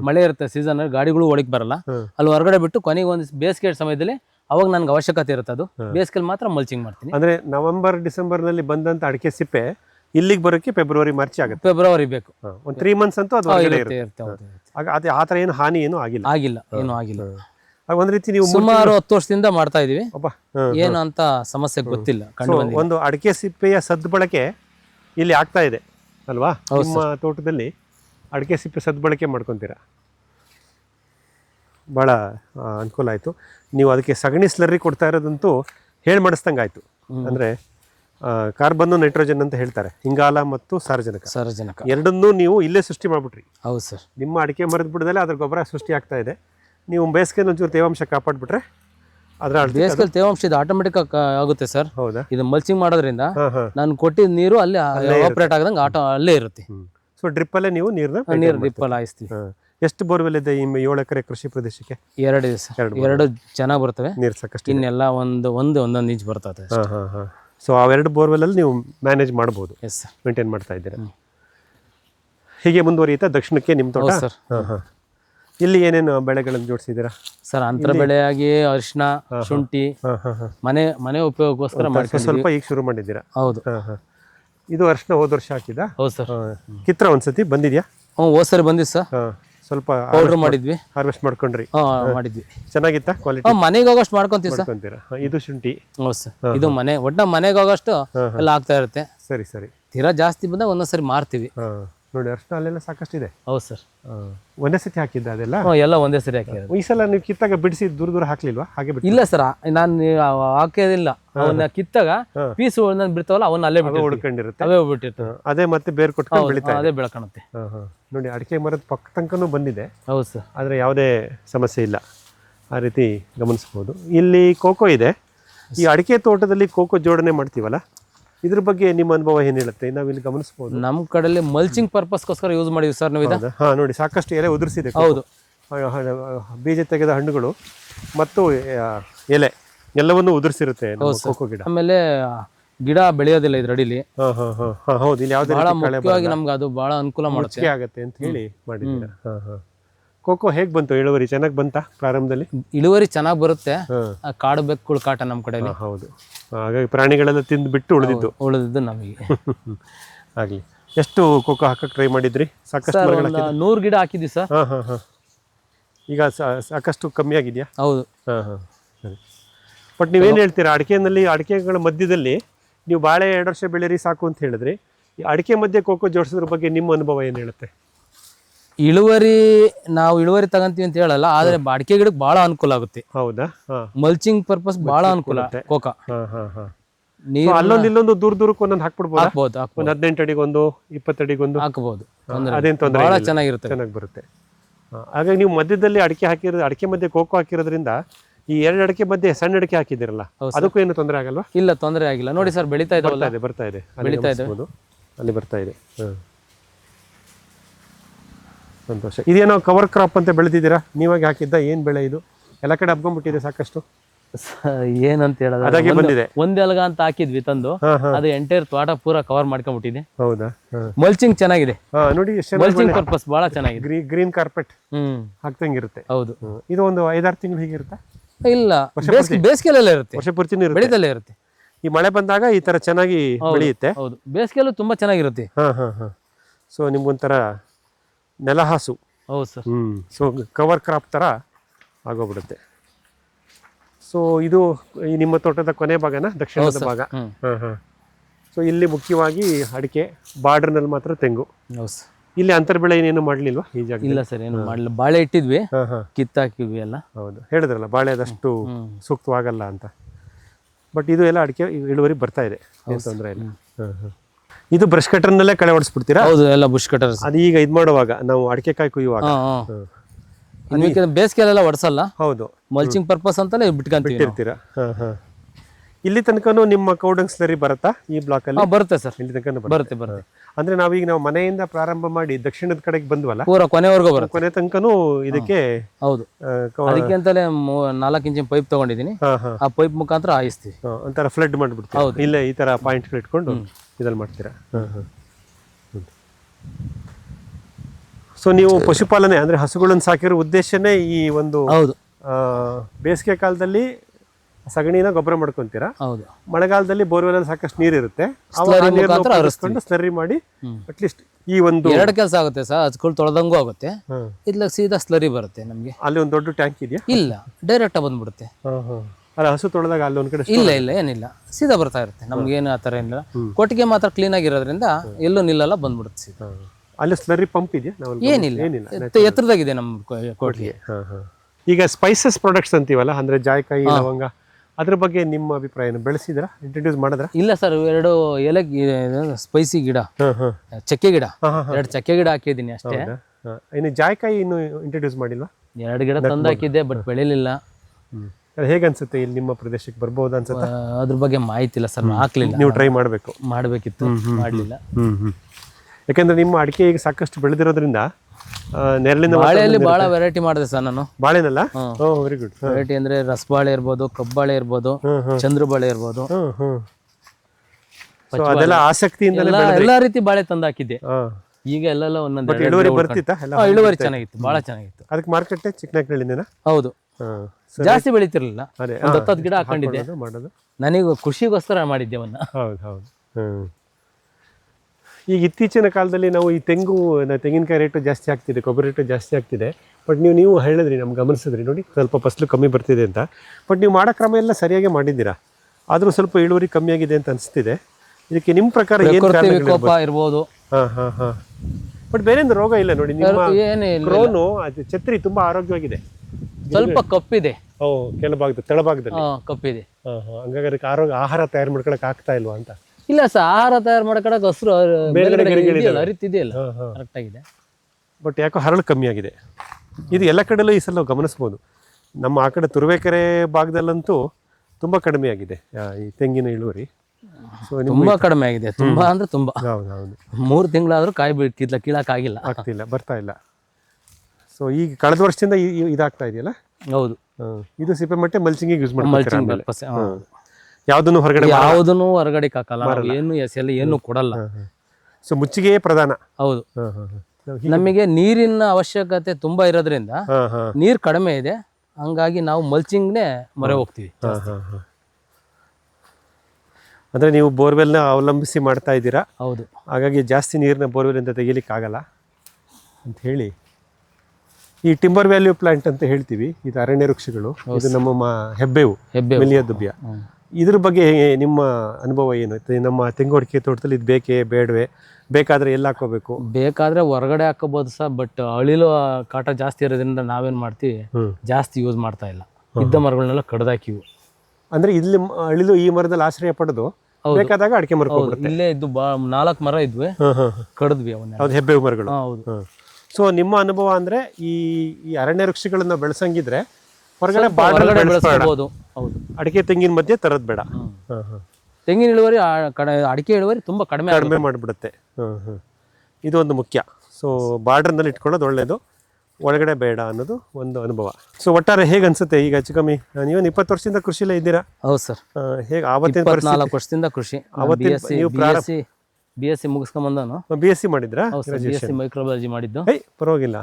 ಮಳೆ ಇರುತ್ತೆ ಸೀಸನ್ ಗಾಡಿಗಳು ಒಳಗೆ ಬರಲ್ಲ. ಅಲ್ಲಿ ಹೊರಗಡೆ ಬಿಟ್ಟು ಕೊನೆಗೆ ಒಂದು ಬೇಸಿಗೆ ಸಮಯದಲ್ಲಿ ಅವಾಗ ನನ್ಗೆ ಅವಶ್ಯಕತೆ ಇರುತ್ತೆ ಅದು. ಬೇಸಿಗೆಲಿ ಮಾತ್ರ ಮಲ್ಚಿಂಗ್ ಮಾಡ್ತೀನಿ. ಅಂದ್ರೆ ನವೆಂಬರ್ ಡಿಸೆಂಬರ್ನಲ್ಲಿ ಬಂದಂತ ಅಡಿಕೆ ಸಿಪ್ಪೆ ಇಲ್ಲಿಗೆ ಬರೋಕೆ ಫೆಬ್ರವರಿ ಮಾರ್ಚ್ ಆಗುತ್ತೆ. ಫೆಬ್ರವರಿ ಬೇಕು. ಒಂದ್ ತ್ರೀ ಮಂತ್ಸ್ ಅಂತೂ ಅದು ಆ ಥರ ಏನು ಹಾನಿ ಏನು ಆಗಿಲ್ಲ. ಆಗಿಲ್ಲ ಏನು ಆಗಿಲ್ಲ. ಆಗ ಒಂದ್ ರೀತಿ ನೀವು ಸುಮಾರು ಹತ್ತು ವರ್ಷದಿಂದ ಮಾಡ್ತಾ ಇದೀವಿ. ಏನು ಅಂತ ಸಮಸ್ಯೆ ಗೊತ್ತಿಲ್ಲ ಕಂಡು ಒಂದು ಅಡಿಕೆ ಸಿಪ್ಪೆಯ ಸದ್ಬಳಕೆ ಇಲ್ಲಿ ಆಗ್ತಾ ಇದೆ ಅಲ್ವಾ? ನಿಮ್ಮ ತೋಟದಲ್ಲಿ ಅಡಿಕೆ ಸಿಪ್ಪೆ ಸದ್ಬಳಕೆ ಮಾಡ್ಕೊತೀರಾ? ಬಹಳ ಅನುಕೂಲ ಆಯಿತು. ನೀವು ಅದಕ್ಕೆ ಸಗಣಿ ಸ್ಲರ್ರಿ ಕೊಡ್ತಾ ಇರೋದಂತೂ ಹೇಳಿ ಮಾಡಿಸ್ದಂಗೆ ಆಯಿತು. ಅಂದರೆ ಕಾರ್ಬನ್ ನೈಟ್ರೋಜನ್ ಅಂತ ಹೇಳ್ತಾರೆ ಇಂಗಾಲ ಮತ್ತು ಸಾರಜನಕ. ಸಾರಜನಕ. ಎರಡನ್ನೂ ನೀವು ಇಲ್ಲೇ ಸೃಷ್ಟಿ ಮಾಡಿಬಿಟ್ರಿ. ಹೌದು ಸರ್. ನಿಮ್ಮ ಅಡಿಕೆ ಮರದ ಬಿಡದಲ್ಲೇ ಅದ್ರ ಗೊಬ್ಬರ ಸೃಷ್ಟಿ ಆಗ್ತಾ ಇದೆ. ನೀವು ಬೇಸಿಗೆ ಒಂಚೂರು ತೇವಾಂಶ ಕಾಪಾಡ್ಬಿಟ್ರೆ ಅದರ ಬೇಸಿಗೆಯಲ್ಲಿ ತೇವಾಂಶ ಇದು ಆಟೋಮೆಟಿಕ್ ಆಗುತ್ತೆ ಸರ್ ಹೌದಾ? ಇದು ಮಲ್ಚಿಂಗ್ ಮಾಡೋದ್ರಿಂದ ನಾನು ಕೊಟ್ಟಿದ ನೀರು ಅಲ್ಲಿ ಆಪರೇಟ್ ಆಗದಂಗೆ ಆಟೋ ಅಲ್ಲೇ ಇರುತ್ತೆ. ಸೊ ಸೊ ಡ್ರಿಪ್ಪಲ್ಲೇ ನೀವು ನೀರನ್ನ ನೀರು ಅಲ್ಲಿ ಹಾಯಿಸ್ತೀವಿ. ಎಷ್ಟು ಬೋರ್ವೆಲ್ ಇದೆ ಈ ಏಳು ಎಕರೆ ಕೃಷಿ ಪ್ರದೇಶಕ್ಕೆ? ಎರಡು ಇದೆ ಸರ್ ಎರಡು ಚೆನ್ನಾಗಿ ಬರ್ತವೆ. ನೀರು ಸಾಕಷ್ಟು ಇನ್ನೆಲ್ಲ ಒಂದು ಒಂದು ಒಂದೊಂದು ಇಂಚ್ ಬರ್ತದೆ ಹಾಂ ಹಾಂ ಹಾಂ. ಸೊ ಅವೆರಡು ಬೋರ್ವೆಲಲ್ಲಿ ನೀವು ಮ್ಯಾನೇಜ್ ಮಾಡ್ಬೋದು. ಎಸ್ ಮೇಂಟೈನ್ ಮಾಡ್ತಾ ಇದ್ದೀರಾ. ಹೀಗೆ ಮುಂದುವರಿಯುತ್ತಾ ದಕ್ಷಿಣಕ್ಕೆ ನಿಮ್ಮ ತೋಟ? ಸರ್ ಹಾಂ ಹಾಂ. ಇಲ್ಲಿ ಏನೇನು ಬೆಳೆಗಳನ್ನು ಜೋಡಿಸಿದ್ದೀರಾ? ಸರ್ ಅಂತರ ಬೆಳೆಯಾಗಿ ಅರಿಶಿನ ಶುಂಠಿ ಮನೆ ಮನೆ ಉಪಯೋಗಕ್ಕೋಸ್ಕರ ಸ್ವಲ್ಪ ಈಗ ಶುರು ಮಾಡಿದ್ದೀರಾ? ಹೌದು. ಇದು ಅರಿಶಿನ ಹೋದ ವರ್ಷ ಹಾಕಿದ ಹೌದು ಸರ್. ಕಿತ್ರ ಒಂದ್ಸತಿ ಬಂದಿದ್ಯಾ? ಹ್ಞೂ ಹೋದ್ ಸರಿ ಬಂದಿದ್ದು ಸರ್. ಸ್ವಲ್ಪ ಪೌಡ್ರ್ ಮಾಡಿದ್ವಿ. ಹಾರ್ವೆಸ್ಟ್ ಮಾಡ್ಕೊಂಡ್ರಿ. ಹಾಂ ಮಾಡಿದ್ವಿ. ಚೆನ್ನಾಗಿತ್ತಾ ಕ್ವಾಲಿಟಿ ಮನೆಗೆ ಹೋಗೋಷ್ಟು ಮಾಡ್ಕೊಂತೀವಿ ಸರ್. ಇದು ಶುಂಠಿ. ಹೌದು ಸರ್. ಇದು ಮನೆ ಒಟ್ಟ ಮನೆಗೆ ಹೋಗೋಷ್ಟು ಎಲ್ಲ ಆಗ್ತಾ ಇರುತ್ತೆ. ಸರಿ ಸರಿ. ತೀರಾ ಜಾಸ್ತಿ ಬಂದಾಗ ಒಂದೊಂದ್ಸರಿ ಮಾರ್ತೀವಿ. ಹಾಂ. ನೋಡಿ ಅರ್ಶಿನ ಅಲ್ಲೆಲ್ಲ ಸಾಕಷ್ಟಿದೆ. ಹೌದು ಸರ್. ಒಂದೇ ಸತಿ ಹಾಕಿದ್ದ ಅದೆಲ್ಲ? ಎಲ್ಲ ಒಂದೇ ಸರಿ ಹಾಕಿರೋದು ಈ ಸಲ ನೀವು ಕಿತ್ತಾಗ ಬಿಡಿಸಿ ದೂರ ದೂರ ಹಾಕ್ಲಿಲ್ವಾ? ಹಾಗೆ ಬಿಟ್ಟು ಇಲ್ಲ ಸರ್ ನಾನು ಹಾಕೋದಿಲ್ಲ ಅವನ್ನ ಕಿತ್ತಾಗ. ಪೀಸ್ ಒಂದೊಂದು ಬಿಡ್ತಾವಲ್ಲ ಅವನ್ನ ಅಲ್ಲೇ ಬಿಟ್ಟು ಉಳ್ಕೊಂಡಿರುತ್ತೆ. ಅವೇ ಬಿಟ್ಟಿರ್ತದೆ ಅದೇ ಮತ್ತೆ ಬೇರೆ ಕೊಟ್ಕೊಂಡು ಬೆಳಿತಾ ಅದೇ ಬೆಳ್ಕೊಳುತ್ತೆ ಹಾಂ ಹಾಂ. ನೋಡಿ ಅಡಿಕೆ ಮರದ ಪಕ್ಕ ತನಕನೂ ಬಂದಿದೆ. ಹೌದು ಸರ್. ಆದರೆ ಯಾವುದೇ ಸಮಸ್ಯೆ ಇಲ್ಲ. ಆ ರೀತಿ ಗಮನಿಸ್ಬೋದು. ಇಲ್ಲಿ ಕೋಕೋ ಇದೆ. ಈ ಅಡಿಕೆ ತೋಟದಲ್ಲಿ ಕೋಕೋ ಜೋಡಣೆ ಮಾಡ್ತೀವಲ್ಲ? ಇದ್ರ ಬಗ್ಗೆ ನಿಮ್ಮ ಅನುಭವ ಏನು ಹೇಳುತ್ತೆ? ನಾವು ಇಲ್ಲಿ ಗಮನಿಸಬಹುದು ನಮ್ಮ ಕಡೆಯಲ್ಲಿ ಮಲ್ಚಿಂಗ್ ಪರ್ಪಸ್ಗೋಸ್ಕರ ಯೂಸ್ ಮಾಡಿದ್ವಿ ಸರ್ ನಾವು ಇದು ಹಾ ನೋಡಿ ಸಾಕಷ್ಟು ಎಲೆ ಉದುರಿಸಿದೆ ಹೌದು. ಬೀಜ ತೆಗೆದ ಹಣ್ಣುಗಳು ಮತ್ತು ಎಲೆ ಎಲ್ಲವನ್ನೂ ಉದುರಿಸಿರುತ್ತೆ ಗಿಡ. ಆಮೇಲೆ ಗಿಡ ಬೆಳೆಯೋದಿಲ್ಲ ಇದ್ರ ಅಡಿಲಿ. ಹಾ ಹಾ ಹಾ ಹಾ ಹೌದು ಇಲ್ಲಿ ಯಾವ್ದು ಮುಖ್ಯವಾಗಿ ನಮ್ಗೆ ಅದು ಬಹಳ ಅನುಕೂಲ ಮಾಡುತ್ತೆ. ಆಗತ್ತೆ ಅಂತ ಹೇಳಿ ಮಾಡಿದ್ದೀರಾ? ಹಾ ಹಾ. ಕೋಕೋ ಹೇಗೆ ಬಂತು? ಇಳುವರಿ ಚೆನ್ನಾಗಿ ಬಂತಾ ಪ್ರಾರಂಭದಲ್ಲಿ? ಇಳುವರಿ ಚೆನ್ನಾಗಿ ಬರುತ್ತೆ. ಆ ಕಾಡು ಬೆಕ್ಕುಳ ಕಾಟ ನಮ್ಮ ಕಡೆಯಲ್ಲಿ ಹೌದು. ಹಾಗಾಗಿ ಪ್ರಾಣಿಗಳೆಲ್ಲ ತಿಂದು ಬಿಟ್ಟು ಉಳಿದಿದ್ದು. ಉಳಿದಿದ್ದು ನಮಗೆ. ಆಗಲಿ. ಎಷ್ಟು ಕೋಕೋ ಹಾಕಕ್ಕೆ ಟ್ರೈ ಮಾಡಿದ್ರಿ? ಸಾಕಷ್ಟು ನೂರು ಗಿಡ ಹಾಕಿದ್ವಿ ಸರ್. ಹಾಂ ಹಾಂ ಹಾಂ. ಈಗ ಸಾಕಷ್ಟು ಕಮ್ಮಿ ಆಗಿದೆಯಾ? ಹೌದು. ಹಾಂ ಹಾಂ. ಸರಿ. ಬಟ್ ನೀವೇನು ಹೇಳ್ತೀರಾ? ಅಡಿಕೆನಲ್ಲಿ ಅಡಿಕೆಗಳ ಮಧ್ಯದಲ್ಲಿ ನೀವು ಬಾಳೆ ಎರಡು ವರ್ಷ ಬೆಳೀರಿ ಸಾಕು ಅಂತ ಹೇಳಿದ್ರಿ. ಅಡಿಕೆ ಮಧ್ಯೆ ಕೋಕೋ ಜೋಡಿಸೋದ್ರ ಬಗ್ಗೆ ನಿಮ್ಮ ಅನುಭವ ಏನು ಹೇಳುತ್ತೆ? ಇಳುವರಿ ನಾವು ಇಳುವರಿ ತಗಂತೀವಿ ಅಂತ ಹೇಳಲ್ಲ ಆದ್ರೆ ಬಾಡಿಕೆ ಗಿಡಕ್ಕೆ ಬಹಳ ಅನುಕೂಲ ಆಗುತ್ತೆ. ಹೌದಾ? ಮಲ್ಚಿಂಗ್ ಪರ್ಪಸ್ ಬಹಳ ಅನುಕೂಲ ಕೋಕ. ನೀರು ಅಲ್ಲೊಂದು ಇಲ್ಲೊಂದು ದೂರ ದೂರಕ್ಕೆ ಒಂದೊಂದು ಹಾಕ್ಬಿಡ್ಬೋದು? ಹಾಕ್ಬೋದು ಒಂದು ಹದಿನೆಂಟು ಅಡಿಗೊಂದು ಇಪ್ಪತ್ತು ಅಡಿಗೆ ಹಾಕ್ಬೋದು. ಹಾಕಬಹುದು ಅದೇನು ತೊಂದರೆ ಬಹಳ ಚೆನ್ನಾಗಿರುತ್ತೆ. ಚೆನ್ನಾಗಿ ಬರುತ್ತೆ. ಹಾಗಾಗಿ ನೀವು ಮಧ್ಯದಲ್ಲಿ ಅಡಿಕೆ ಹಾಕಿರೋದು ಅಡಿಕೆ ಮಧ್ಯೆ ಕೋಕೋ ಹಾಕಿರೋದ್ರಿಂದ ಈ ಎರಡು ಅಡಿಕೆ ಮಧ್ಯೆ ಸಣ್ಣ ಅಡಿಕೆ ಹಾಕಿದಿರಲ್ಲ ಅದಕ್ಕೂ ಏನು ತೊಂದರೆ ಆಗಲ್ವಾ? ಇಲ್ಲ ತೊಂದರೆ ಆಗಿಲ್ಲ. ನೋಡಿ ಸರ್ ಬೆಳೀತಾ ಇದೆ ಬರ್ತಾ ಇದೆ ಬರ್ತಾ ಇದೆ. ಬೆಳೀತಾ ಇದೆ. ಅಲ್ಲಿ ಬರ್ತಾ ಇದೆ. ಸಂತೋಷ. ಇದೇನೋ ಕವರ್ ಕ್ರಾಪ್ ಅಂತ ಬೆಳೆದಿದ್ದೀರಾ? ನೀವಾಗಿ ಹಾಕಿದ್ದ ಏನು ಬೆಳೆ ಇದು? ಎಲ್ಲ ಕಡೆ ಹಬ್ಕೊಂಡ್ಬಿಟ್ಟಿದೆ ಸಾಕಷ್ಟು. ಏನಂತ ಹೇಳೋದು ಅದಾಗೆ ಬಂದಿದೆ. ಒಂದ್ ಎಲ್ಗ ಅಂತ ಹಾಕಿದ್ವಿ ತಂದು. ಅದು ಎಂಟೈರ್ ತೋಟ ಪೂರ ಕವರ್ ಮಾಡ್ಕೊಂಡ್ಬಿಟ್ಟಿದೆ. ಹೌದಾ? ಮಲ್ಚಿಂಗ್ ಚೆನ್ನಾಗಿದೆ. ನೋಡಿ ಮಲ್ಚಿಂಗ್ ಪರ್ಪಸ್ ಬಹಳ ಚೆನ್ನಾಗಿದೆ. ಗ್ರೀ ಗ್ರೀನ್ ಕಾರ್ಪೆಟ್ ಹ್ಮ್. ಹಾಕ್ದಂಗಿರುತ್ತೆ. ಹೌದು. ಇದು ಒಂದು ಐದಾರು ತಿಂಗಳು ಹೀಗಿರುತ್ತೆ ಇಲ್ಲ ಬೇಸಿಗೆಲ್ಲ ಇರುತ್ತೆ. ವರ್ಷ ಪೂರ್ತಿ ಇರುತ್ತೆ. ಬೆಳೀತಲೇ ಇರುತ್ತೆ. ಈ ಮಳೆ ಬಂದಾಗ ಈ ತರ ಚೆನ್ನಾಗಿ ಬೆಳೆಯುತ್ತೆ. ಹೌದು. ಬೇಸಿಗೆಲ್ಲೂ ತುಂಬಾ ಚೆನ್ನಾಗಿರುತ್ತೆ. ಹಾ ಹಾ ಹಾ. ಸೊ ನಿಮ್ಗೊಂಥರ ನೆಲಹಾಸು. ಹೌದು ಸರ್. ಹ್ಞೂ ಸೊ ಕವರ್ ಕ್ರಾಪ್ ಥರ ಆಗೋಗ್ಬಿಡುತ್ತೆ. ಸೊ ಇದು ಈ ನಿಮ್ಮ ತೋಟದ ಕೊನೆ ಭಾಗನ? ದಕ್ಷಿಣದ ಭಾಗ? ಹಾಂ ಹಾಂ. ಸೊ ಇಲ್ಲಿ ಮುಖ್ಯವಾಗಿ ಅಡಿಕೆ ಬಾರ್ಡ್ರ್ನಲ್ಲಿ ಮಾತ್ರ ತೆಂಗು. ಹೌದು ಸರ್. ಇಲ್ಲಿ ಅಂತರ್ ಬೆಳೆ ಏನೇನು ಮಾಡಲಿಲ್ವಾ ಈ ಜಾಗ ಇಲ್ಲ ಸರ್ ಏನು ಮಾಡಲಿಲ್ಲ. ಬಾಳೆ ಇಟ್ಟಿದ್ವಿ ಹಾಂ ಹಾಂ. ಕಿತ್ತಾಕಿದ್ವಿ ಎಲ್ಲ. ಹೌದು. ಹೇಳಿದ್ರಲ್ಲ ಬಾಳೆ ಅದಷ್ಟು ಸೂಕ್ತವಾಗಲ್ಲ ಅಂತ. ಬಟ್ ಇದು ಎಲ್ಲ ಅಡಿಕೆ ಇಳುವರಿ ಬರ್ತಾ ಇದೆ ಏನು ತೊಂದರೆ ಇಲ್ಲ. ಹಾಂ ಹಾಂ. ಇದು ಬ್ರಷ್ ಕಟರ್ನಲ್ಲೇ ಕಳೆ ಹೊಡಿಸ್ಬಿಡ್ತೀರಾ ಹೌದು ಎಲ್ಲ ಬುಷ್ ಕಟರ್ ಅದು ಈಗ ಇದು ಮಾಡುವಾಗ ನಾವು ಅಡಿಕೆ ಕಾಯಿ ಕುಯ್ಯುವಾಗ. ಬೇಸಿಗೆಲೆಲ್ಲ ಒಡ್ಸಲ್ಲ? ಹೌದು. ಮಲ್ಚಿಂಗ್ ಪರ್ಪಸ್ ಹಾಂ ಹಾಂ. ಇಲ್ಲಿ ತನಕನೂ ನಿಮ್ಮ ಕೌಡಂಗ್ ಸ್ಲರಿ ಬರುತ್ತಾ ಈ ಬ್ಲಾಕ್ ಅಲ್ಲಿ? ಬರುತ್ತೆ ಸರ್. ಇಲ್ಲಿ ತನಕ ಬರುತ್ತೆ. ಬರುತ್ತೆ ಅಂದ್ರೆ ನಾವೀಗ ನಾವು ಮನೆಯಿಂದ ಪ್ರಾರಂಭ ಮಾಡಿ ದಕ್ಷಿಣದ ಕಡೆಗೆ ಬಂದ್ವಲ್ಲ? ಪೂರ ಕೊನೆವರೆಗೂ ಬರುತ್ತೆ. ಕೊನೆ ತನಕನೂ ಇದಕ್ಕೆ ಹೌದು. ಅದಕ್ಕೆ ಅಂತಲೇ ನಾಲ್ಕು ಇಂಚಿನ ಪೈಪ್ ತಗೊಂಡಿದ್ದೀನಿ. ಆ ಪೈಪ್ ಮುಖಾಂತರ ಆಯಿಸ್ತೀವಿ ಒಂಥರ ಫ್ಲಡ್ ಮಾಡ್ಬಿಡ್ತೀವಿ ಹೌದು. ಇಲ್ಲೇ ಈ ತರ ಪಾಯಿಂಟ್ಗಳು ಇಟ್ಕೊಂಡು ಇದ್ರಲ್ಲಿ ಮಾಡ್ತೀರಾ? ಹಾಂ ಹಾಂ. ಸೊ ನೀವು ಪಶುಪಾಲನೆ ಅಂದ್ರೆ ಹಸುಗಳನ್ನು ಸಾಕಿರೋ ಉದ್ದೇಶನೇ ಈ ಒಂದು ಹೌದು. ಆ, ಬೇಸಿಗೆ ಕಾಲದಲ್ಲಿ ಸಗಣಿನ ಗೊಬ್ಬರ ಮಾಡ್ಕೊಂತೀರಾ? ಹೌದು. ಮಳೆಗಾಲದಲ್ಲಿ ಬೋರ್ವೆಲ್ ಸಾಕಷ್ಟು ನೀರಿರುತ್ತೆ. ಸ್ಲರಿ ಮಾಡಿ. ಅಟ್ಲೀಸ್ಟ್ ಈ ಒಂದು ಎರಡು ಕೆಲಸ ಆಗುತ್ತೆ ಸರ್ ಹಚ್ಕೊಳ್ ತೊಳೆದಂಗೂ ಆಗುತ್ತೆ. ಇದ್ಲಕ್ ಇದ್ಲಾಗ ಸೀದಾ ಸ್ಲರಿ ಬರುತ್ತೆ ನಮಗೆ. ಅಲ್ಲಿ ಒಂದು ದೊಡ್ಡ ಟ್ಯಾಂಕ್ ಇದೆಯಾ? ಇಲ್ಲ ಡೈರೆಕ್ಟ್ ಬಂದ್ಬಿಡುತ್ತೆ. ಅಲ್ಲ ಹಸು ತೊಳೆದಾಗ ಅಲ್ಲಿ ಒಂದ್ ಕಡೆ ಇಲ್ಲ ಇಲ್ಲ ಏನಿಲ್ಲ. ಸೀದಾ ಬರ್ತಾ ಇರುತ್ತೆ. ನಮ್ಗೇನು ಆ ಥರ ಏನಿಲ್ಲ. ಕೊಟ್ಟಿಗೆ ಮಾತ್ರ ಕ್ಲೀನ್ ಆಗಿರೋದ್ರಿಂದ ಎಲ್ಲೂ ನಿಲ್ಲಲ್ಲ ಬಂದ್ಬಿಡುತ್ತೆ ಸೀದಾ. ಅಲ್ಲಿ ಸ್ಲರಿ ಪಂಪ್ ಇದೆ ನಾವು ಏನಿಲ್ಲ. ಏನಿಲ್ಲ. ಎತ್ತ- ಎತ್ತರದಾಗಿದೆ ನಮ್ಮ ಕೊಟ್ಟಿಗೆ. ಹಾ, ಹಾ. ಈಗ ಸ್ಪೈಸಸ್ ಪ್ರಾಡಕ್ಟ್ಸ್ ಅಂತೀವಲ್ಲ ಅಂದ್ರೆ ಜಾಯ್ಕಾಯಿ ಲವಂಗ ಅದ್ರ ಬಗ್ಗೆ ನಿಮ್ಮ ಅಭಿಪ್ರಾಯ ಏನು ಬೆಳೆಸಿದ್ರಾ? ಇಂಟ್ರೊಡ್ಯೂಸ್ ಮಾಡಿದ್ರ? ಇಲ್ಲ ಸರ್ ಎರಡು ಎಲೆ ಸ್ಪೈಸಿ ಗಿಡ. ಚಕ್ಕೆ ಗಿಡ. ಹಾ, ಹಾ, ಎರಡು ಚಕ್ಕೆ ಗಿಡ ಹಾಕಿದ್ದೀನಿ ಅಷ್ಟೇ. ಇನ್ನು ಜಾಯ್ಕಾಯಿ ಇನ್ನು ಇಂಟ್ರೊಡ್ಯೂಸ್ ಮಾಡಿಲ್ವಾ? ಎರಡು ಗಿಡ ತಂದು ಹಾಕಿದ್ದೆ ಬಟ್ ಬೆಳಿಲಿಲ್ಲ. ಹೇಗೆ ಅನ್ಸುತ್ತೆ ಇಲ್ಲಿ ನಿಮ್ಮ ಪ್ರದೇಶಕ್ಕೆ ಬರ್ಬೋದು ಅನ್ಸುತ್ತೆ? ಅದ್ರ ಬಗ್ಗೆ ಮಾಹಿತಿ ಇಲ್ಲ ಸರ್ ಹಾಕ್ಲಿಲ್ಲ. ನೀವು ಟ್ರೈ ಮಾಡಬೇಕು. ಮಾಡಬೇಕಿತ್ತು ಮಾಡಲಿಲ್ಲ. ಯಾಕಂದ್ರೆ ನಿಮ್ಮ ಅಡಿಕೆ ಈಗ ಸಾಕಷ್ಟು ಬೆಳೆದಿರೋದ್ರಿಂದ ನೆರಳಿನ ಬಾಳೆಯಲ್ಲಿ ಬಹಳ ವೆರೈಟಿ ಮಾಡಿದೆ ಸರ್ ನಾನು. ಬಾಳೆನಲ್ಲ? ವೆರಿ ಗುಡ್ ವೆರೈಟಿ ಅಂದ್ರೆ ರಸಬಾಳೆ ಇರ್ಬೋದು ಕಬ್ಬಾಳೆ ಇರ್ಬೋದು ಹ್ಮ್, ಹ್ಮ್. ಚಂದ್ರ ಬಾಳೆ ಇರ್ಬೋದು ಅದೆಲ್ಲ ಆಸಕ್ತಿಯಿಂದಲೇ ಎಲ್ಲ ರೀತಿ ಬಾಳೆ ತಂದು ಹಾಕಿದ್ದೆ. ಈಗ ಎಲ್ಲೆಲ್ಲ ಒಂದೊಂದು ಇಳುವರಿ ಬರ್ತಿತ್ತಾ? ಇಳುವರಿ ಚೆನ್ನಾಗಿತ್ತು ಬಹಳ ಚೆನ್ನಾಗಿತ್ತು. ಅದಕ್ಕೆ ಮಾರ್ಕೆಟ್ ಚಿಕ್ಕನಹಳ್ಳಿನೇನಾ ಹೌದು. ಜಾಸ್ತಿ ಬೆಳೀತಿರ್ಲಿಲ್ಲ. ಒಂದು ಹತ್ತತ್ತು ಗಿಡ ಹಾಕೊಂಡಿದ್ದೆ. ಮಾಡೋದು. ನನಗೆ ಖುಷಿಗೋಸ್ಕರ ಮಾಡಿದ್ದೆ ಅವನ್ನ. ಹೌದು ಹೌದು. ಹ್ಮ್. ಈಗ ಇತ್ತೀಚಿನ ಕಾಲದಲ್ಲಿ ನಾವು ಈ ತೆಂಗು ತೆಂಗಿನಕಾಯಿ ರೇಟು ಜಾಸ್ತಿ ಆಗ್ತಿದೆ ಕೊಬ್ಬರಿ ರೇಟು ಜಾಸ್ತಿ ಆಗ್ತಿದೆ. ಬಟ್ ನೀವು ನೀವು ಹೇಳಿದ್ರಿ ನಮ್ಗೆ ಗಮನಿಸಿದ್ರಿ. ನೋಡಿ ಸ್ವಲ್ಪ ಫಸಲು ಕಮ್ಮಿ ಬರ್ತಿದೆ ಅಂತ. ಬಟ್ ನೀವು ಮಾಡೋ ಕ್ರಮ ಎಲ್ಲ ಸರಿಯಾಗಿ ಮಾಡಿದ್ದೀರಾ? ಆದರೂ ಸ್ವಲ್ಪ ಇಳುವರಿ ಕಮ್ಮಿ ಆಗಿದೆ ಅಂತ ಅನಿಸ್ತಿದೆ. ಇದಕ್ಕೆ ನಿಮ್ಮ ಪ್ರಕಾರ ಏನು ಪ್ರಕೃತಿ ವಿಕೋಪ ಇರ್ಬೋದು. ಹಾಂ ಹಾಂ ಹಾಂ. ಬಟ್ ಬೇರೆ ರೋಗ ಇಲ್ಲ ನೋಡಿ ನಿಮ್ಮ ಏನೇ ಇಲ್ಲ. ಕ್ರೋನು ಅದು ಛತ್ರಿ ತುಂಬ ಆರೋಗ್ಯವಾಗಿದೆ. ಸ್ವಲ್ಪ ಕಪ್ಪಿದೆ. ಓ ಕೆಳಭಾಗದ ತೆಳಭಾಗದಲ್ಲಿ? ಕಪ್ಪಿದೆ. ಹಂಗಾಗಿ ಅದಕ್ಕೆ ಆರೋಗ್ಯ ಆಹಾರ ತಯಾರು ಮಾಡ್ಕೊಳಕ್ ಆಗ್ತಾ ಇಲ್ವಾ ಅಂತ? ಇಲ್ಲ ಸರ್ ಆಹಾರ ತಯಾರು ಮಾಡ್ಕೊಳಕ್ ಹಸಿರು ಅರಿತಿದೆಯಲ್ಲ ಕರೆಕ್ಟ್ ಆಗಿದೆ. ಬಟ್ ಯಾಕೋ ಹರಳು ಕಮ್ಮಿ ಆಗಿದೆ. ಇದು ಎಲ್ಲ ಕಡೆಲೂ ಈ ಸಲ ಗಮನಿಸ್ಬೋದು. ನಮ್ಮ ಆ ಕಡೆ ತುರುವೇಕೆರೆ ಭಾಗದಲ್ಲಂತೂ ತುಂಬ ಕಡಿಮೆ ಆಗಿದೆ ಈ ತೆಂಗಿನ ಇಳುವರಿ. ಸೊ ತುಂಬಾ ಕಡಿಮೆ ಆಗಿದೆ ತುಂಬಾ ಅಂದ್ರೆ ತುಂಬಾ. ಹೌದು ಹೌದು. ಮೂರು ತಿಂಗಳಾದ್ರೂ ಕಾಯಿ ಕೀಳಕ್ ಆಗಿಲ್ಲ. ಆಗ್ತಿಲ್ಲ ಬರ್ತಾ ಇಲ್ಲ. ಸೊ ಈಗ ಕಳೆದ ವರ್ಷದಿಂದ ಇದಾಗ್ತಾ ಇದೆಯಲ್ಲ? ಹೌದು. ಇದು ಸಿಪ್ಪೆ ಮಟ್ಟೆ ಮಲ್ಚಿಂಗಿಗೆ ಯೂಸ್ ಮಾಡಿ ಮಲ್ಚಿಂಗ್ ಯಾವುದನ್ನು ಹೊರಗಡೆ ಯಾವುದನ್ನು ಹೊರಗಡೆ ಹಾಕಲ್ಲ. ಏನು ಏನು ಎಸೆಲ್ಲ ಏನು ಕೊಡಲ್ಲ. ಸೊ ಮುಚ್ಚಿಗೆಯೇ ಪ್ರಧಾನ? ಹೌದು. ನಮಗೆ ನೀರಿನ ಅವಶ್ಯಕತೆ ತುಂಬಾ ಇರೋದ್ರಿಂದ ನೀರು ಕಡಿಮೆ ಇದೆ. ಹಂಗಾಗಿ ನಾವು ಮಲ್ಚಿಂಗ್ನೇ ಮೊರೆ ಹೋಗ್ತೀವಿ. ಅಂದ್ರೆ ನೀವು ಬೋರ್ವೆಲ್ನ ಅವಲಂಬಿಸಿ ಮಾಡ್ತಾ ಇದ್ದೀರಾ? ಹೌದು. ಹಾಗಾಗಿ ಜಾಸ್ತಿ ನೀರನ್ನ ಬೋರ್ವೆಲಿಂದ ತೆಗಿಲಿಕ್ಕೆ ಆಗಲ್ಲ ಅಂತ ಹೇಳಿ. ಈ ಟಿಂಬರ್ ವ್ಯಾಲ್ಯೂ ಪ್ಲಾಂಟ್ ಅಂತ ಹೇಳ್ತೀವಿ ಇದು ಅರಣ್ಯ ವೃಕ್ಷಗಳು ಇದು ನಮ್ಮ ಹೆಬ್ಬೆವು ಹೆಬ್ಬೇವು. ಹೆಬ್ಬೆ ಮೆಲಿಯ ದುಬ್ಯ ಇದ್ರ ಬಗ್ಗೆ ನಿಮ್ಮ ಅನುಭವ ಏನು? ನಮ್ಮ ತೆಂಗೋಡಿಕೆ ತೋಟದಲ್ಲಿ ಇದು ಬೇಕೇ ಬೇಡವೆ? ಬೇಕಾದ್ರೆ ಎಲ್ಲ ಹಾಕೋಬೇಕು ಬೇಕಾದ್ರೆ ಹೊರಗಡೆ ಹಾಕೋಬಹುದು ಸಹ ಬಟ್ ಅಳಿಲು ಕಾಟ ಜಾಸ್ತಿ ಇರೋದ್ರಿಂದ ನಾವೇನ್ ಮಾಡ್ತೀವಿ. ಜಾಸ್ತಿ ಯೂಸ್ ಮಾಡ್ತಾ ಇಲ್ಲ. ಇದ್ದ ಮರಗಳನ್ನೆಲ್ಲ ಕಡ್ದಾಕಿವು. ಅಂದ್ರೆ ಇಲ್ಲಿ ಅಳಿಲು ಈ ಮರದಲ್ಲಿ ಆಶ್ರಯ ಪಡೆದು ಬೇಕಾದಾಗ ಅಡಿಕೆ ಮರ ಇಲ್ಲೇ ಇದ್ದು ನಾಲ್ಕು ಮರ ಇದ್ವಿ ಕಡದ್ವಿ ಅವನ್ನ ಹೌದು ಹೆಬ್ಬೇವು ಮರಗಳು. ಹೌದು. ಸೊ ನಿಮ್ಮ ಅನುಭವ ಅಂದ್ರೆ ಈ ಈ ಅರಣ್ಯ ವೃಕ್ಷಗಳನ್ನ ಬೆಳೆಸಂಗಿದ್ರೆ ಹೊರಗಡೆ ಬಾರ್ಡರ್ ಹೌದು. ಅಡಿಕೆ ತೆಂಗಿನ ಮಧ್ಯೆ ತರದ್ ಬೇಡ. ತೆಂಗಿನ ಇಳುವರಿ ಅಡಿಕೆ ಇಳುವರಿ ತುಂಬಾ ಕಡಿಮೆ. ಕಡಿಮೆ ಮಾಡಿಬಿಡುತ್ತೆ. ಇದು ಒಂದು ಮುಖ್ಯ. ಸೊ ಬಾರ್ಡರ್ನಲ್ಲಿ ಇಟ್ಕೊಳ್ಳೋದು ಒಳ್ಳೇದು. ಒಳಗಡೆ ಬೇಡ ಅನ್ನೋದು ಒಂದು ಅನುಭವ. ಸೊ ಒಟ್ಟಾರೆ ಹೇಗೆ ಅನ್ಸುತ್ತೆ ಈಗ ಹೆಚ್ಚು ಕಮ್ಮಿ ನೀವು ಇಪ್ಪತ್ತು ವರ್ಷದಿಂದ ಕೃಷಿಲೇ ಇದ್ದೀರಾ? ಹೌದು ಸರ್. ಹೇಗೆ ಆವತ್ತಿನ ನಾಲ್ಕು ವರ್ಷದಿಂದ ಕೃಷಿ. ಬಿ ಎಸ್ ಸಿ ಮುಗಿಸ್ಕೊಂಬಂದನು. ಬಿ ಎಸ್ ಸಿ ಮಾಡಿದ್ರಾ? ಬಿ ಎಸ್ ಸಿ ಮೈಕ್ರೋಬಯಾಲಜಿ ಮಾಡಿದ್ದು. ಪರವಾಗಿಲ್ಲ.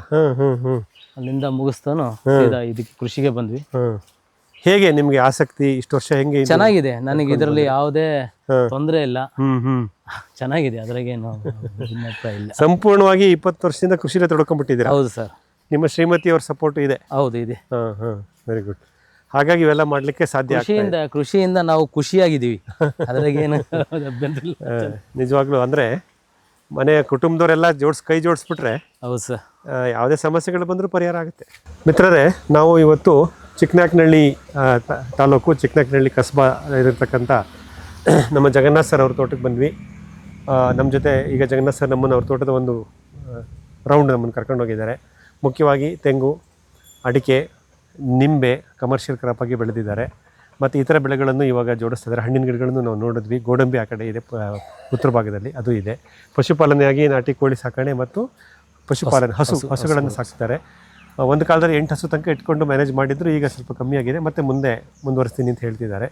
ಅಲ್ಲಿಂದ ಮುಗಿಸ್ತಾನು ಸೀದಾ ಇದಕ್ಕೆ ಕೃಷಿಗೆ ಬಂದ್ವಿ. ಹೇಗೆ ನಿಮಗೆ ಆಸಕ್ತಿ? ಇಷ್ಟು ವರ್ಷ ಹೆಂಗೆ ಚೆನ್ನಾಗಿದೆ ನನಗೆ ಇದರಲ್ಲಿ ಯಾವುದೇ. ತೊಂದರೆ ಇಲ್ಲ. ಚೆನ್ನಾಗಿದೆ ಅದ್ರಾಗೇನು ಇಲ್ಲ. ಸಂಪೂರ್ಣವಾಗಿ ಇಪ್ಪತ್ತು ವರ್ಷದಿಂದ ಕೃಷಿಲೇ ತೊಡ್ಕೊಂಡ್ಬಿಟ್ಟಿದ್ದೀರಾ? ಹೌದು ಸರ್. ನಿಮ್ಮ ಶ್ರೀಮತಿ ಅವ್ರ ಸಪೋರ್ಟ್ ಇದೆ. ಹೌದು ಇದೆ. ಹಾಂ ಹಾಂ. ವೆರಿ ಗುಡ್ ಹಾಗಾಗಿ ಇವೆಲ್ಲ ಮಾಡಲಿಕ್ಕೆ ಸಾಧ್ಯ ಕೃಷಿಯಿಂದ ಕೃಷಿಯಿಂದ ನಾವು ಖುಷಿಯಾಗಿದ್ದೀವಿ. ಅದ್ರಾಗೇನು ನಿಜವಾಗ್ಲೂ ಅಂದರೆ ಮನೆಯ ಕುಟುಂಬದವರೆಲ್ಲ ಜೋಡ್ಸ್ ಕೈ ಜೋಡಿಸ್ಬಿಟ್ರೆ ಹೌದು ಸರ್. ಯಾವುದೇ ಸಮಸ್ಯೆಗಳು ಬಂದರೂ ಪರಿಹಾರ ಆಗುತ್ತೆ. ಮಿತ್ರರೇ ನಾವು ಇವತ್ತು ಚಿಕ್ಕನಾಕ್ನಹಳ್ಳಿ ತಾಲೂಕು ಚಿಕ್ಕನಾಕ್ನಹಳ್ಳಿ ಕಸ್ಬಾ ಇರತಕ್ಕಂಥ ನಮ್ಮ ಜಗನ್ನಾಥ್ ಸರ್ ಅವ್ರ ತೋಟಕ್ಕೆ ಬಂದ್ವಿ. ನಮ್ಮ ಜೊತೆ ಈಗ ಜಗನ್ನಾಥ್ ಸರ್ ನಮ್ಮನ್ನು ಅವ್ರ ತೋಟದ ಒಂದು ರೌಂಡ್ ನಮ್ಮನ್ನು ಕರ್ಕೊಂಡು ಹೋಗಿದ್ದಾರೆ ಮುಖ್ಯವಾಗಿ ತೆಂಗು ಅಡಿಕೆ ನಿಂಬೆ ಕಮರ್ಷಿಯಲ್ ಕ್ರಾಪ್ ಆಗಿ ಬೆಳೆದಿದ್ದಾರೆ. ಮತ್ತು ಇತರ ಬೆಳೆಗಳನ್ನು ಇವಾಗ ಜೋಡಿಸ್ತಿದ್ದಾರೆ. ಹಣ್ಣಿನ ಗಿಡಗಳನ್ನು ನಾವು ನೋಡಿದ್ವಿ. ಗೋಡಂಬಿ ಆ ಕಡೆ ಇದೆ ಉತ್ತರ ಭಾಗದಲ್ಲಿ ಅದು ಇದೆ. ಪಶುಪಾಲನೆಯಾಗಿ ನಾಟಿ ಕೋಳಿ ಸಾಕಣೆ ಮತ್ತು ಪಶುಪಾಲನೆ ಹಸು ಹಸುಗಳನ್ನು ಸಾಕ್ತಾರೆ ಒಂದು ಕಾಲದಲ್ಲಿ ಎಂಟು ಹಸು ತನಕ ಇಟ್ಕೊಂಡು ಮ್ಯಾನೇಜ್ ಮಾಡಿದ್ರು ಈಗ ಸ್ವಲ್ಪ ಕಮ್ಮಿ ಆಗಿದೆ. ಮತ್ತು ಮುಂದೆ ಮುಂದುವರಿಸ್ತೀನಿ ಅಂತ ಹೇಳ್ತಿದ್ದಾರೆ.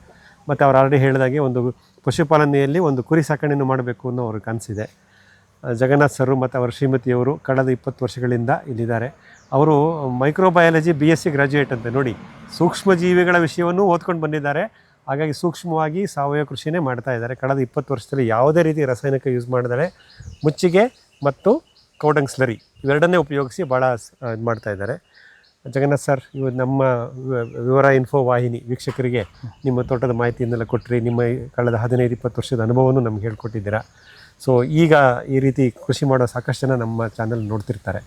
ಮತ್ತು ಅವ್ರು ಆಲ್ರೆಡಿ ಹೇಳಿದಾಗೆ ಒಂದು ಪಶುಪಾಲನೆಯಲ್ಲಿ ಒಂದು ಕುರಿ ಸಾಕಣೆಯನ್ನು ಮಾಡಬೇಕು ಅನ್ನೋ ಅವ್ರಿಗೆ ಕನಸಿದೆ ಜಗನ್ನಾಥ್ ಸರು ಮತ್ತು ಅವರ ಶ್ರೀಮತಿಯವರು ಕಳೆದ ಇಪ್ಪತ್ತು ವರ್ಷಗಳಿಂದ ಇಲ್ಲಿದ್ದಾರೆ. ಅವರು microbiology B S C graduate ಅಂತ ನೋಡಿ. ಸೂಕ್ಷ್ಮ ಜೀವಿಗಳ ವಿಷಯವನ್ನು ಓದ್ಕೊಂಡು ಬಂದಿದ್ದಾರೆ. ಹಾಗಾಗಿ ಸೂಕ್ಷ್ಮವಾಗಿ ಸಾವಯವ ಕೃಷಿನೇ ಮಾಡ್ತಾ ಇದ್ದಾರೆ. ಕಳೆದ ಇಪ್ಪತ್ತು ವರ್ಷದಲ್ಲಿ ಯಾವುದೇ ರೀತಿ ರಾಸಾಯನಿಕ ಯೂಸ್ ಮಾಡಿದರೆ ಮುಚ್ಚಿಗೆ ಮತ್ತು ಕೌಡಂಗ್ ಸ್ಲರಿ ಇವೆರಡನ್ನೇ ಉಪಯೋಗಿಸಿ ಭಾಳ ಇದು ಮಾಡ್ತಾ ಇದ್ದಾರೆ. ಜಗನ್ನಾಥ್ ಸರ್, ಇವ್ ನಮ್ಮ ವಿವರ ಇನ್ಫೋ ವಾಹಿನಿ ವೀಕ್ಷಕರಿಗೆ ನಿಮ್ಮ ತೋಟದ ಮಾಹಿತಿಯನ್ನೆಲ್ಲ ಕೊಟ್ಟರಿ ನಿಮ್ಮ ಕಳೆದ ಹದಿನೈದು, ಇಪ್ಪತ್ತು ವರ್ಷದ ಅನುಭವವನ್ನು ನಮ್ಗೆ ಹೇಳ್ಕೊಟ್ಟಿದ್ದೀರಾ. ಸೊ ಈಗ ಈ ರೀತಿ ಕೃಷಿ ಮಾಡೋ ಸಾಕಷ್ಟು ಜನ ನಮ್ಮ ಚಾನಲ್ ನೋಡ್ತಿರ್ತಾರೆ.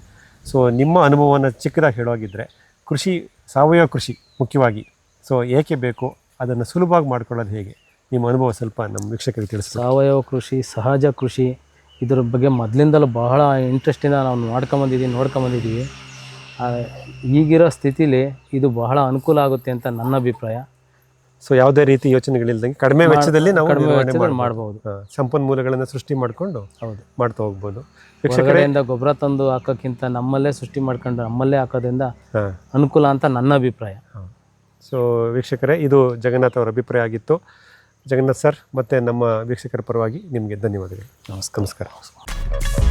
ಸೊ ನಿಮ್ಮ ಅನುಭವವನ್ನು ಚಿಕ್ಕದಾಗಿ ಹೇಳೋಗಿದ್ದರೆ ಕೃಷಿ ಸಾವಯವ ಕೃಷಿ ಮುಖ್ಯವಾಗಿ. ಸೊ ಏಕೆ ಬೇಕು? ಅದನ್ನು ಸುಲಭವಾಗಿ ಮಾಡ್ಕೊಳ್ಳೋದು ಹೇಗೆ? ನಿಮ್ಮ ಅನುಭವ ಸ್ವಲ್ಪ ನಮ್ಮ ವೀಕ್ಷಕರಿಗೆ ತಿಳಿಸಿ ಸಾವಯವ ಕೃಷಿ ಸಹಜ ಕೃಷಿ ಇದ್ರ ಬಗ್ಗೆ ಮೊದಲಿಂದಲೂ ಬಹಳ ಇಂಟ್ರೆಸ್ಟಿಂದ ನಾವು ನೋಡ್ಕೊಂಬಂದಿದ್ದೀವಿ ಆ, ಈಗಿರೋ ಸ್ಥಿತಿಲಿ ಇದು ಬಹಳ ಅನುಕೂಲ ಆಗುತ್ತೆ ಅಂತ ನನ್ನ ಅಭಿಪ್ರಾಯ. ಸೊ ಯಾವುದೇ ರೀತಿ ಯೋಚನೆಗಳಿಲ್ದಂಗೆ ಕಡಿಮೆ ವೆಚ್ಚದಲ್ಲಿ ನಾವು ಕಡಿಮೆ ವೆಚ್ಚದಲ್ಲಿ. ಮಾಡ್ಬೋದು. ಸಂಪನ್ಮೂಲಗಳನ್ನು ಸೃಷ್ಟಿ ಮಾಡಿಕೊಂಡು ಹೌದು. ಮಾಡ್ತಾ ಹೋಗ್ಬೋದು. ವೀಕ್ಷಕರೇ ಹೊರಗಡೆಯಿಂದ ಗೊಬ್ಬರ ತಂದು ಹಾಕೋಕ್ಕಿಂತ ನಮ್ಮಲ್ಲೇ ಸೃಷ್ಟಿ ಮಾಡ್ಕೊಂಡು ನಮ್ಮಲ್ಲೇ ಹಾಕೋದ್ರಿಂದ ಅನುಕೂಲ ಅಂತ ನನ್ನ ಅಭಿಪ್ರಾಯ. ಸೊ ವೀಕ್ಷಕರೇ ಇದು ಜಗನ್ನಾಥ್ ಅವರ ಅಭಿಪ್ರಾಯ ಆಗಿತ್ತು. ಜಗನ್ನಾಥ್ ಸರ್ ಮತ್ತು ನಮ್ಮ ವೀಕ್ಷಕರ ಪರವಾಗಿ ನಿಮಗೆ ಧನ್ಯವಾದಗಳು. ನಮಸ್ಕಾರ. ನಮಸ್ಕಾರ.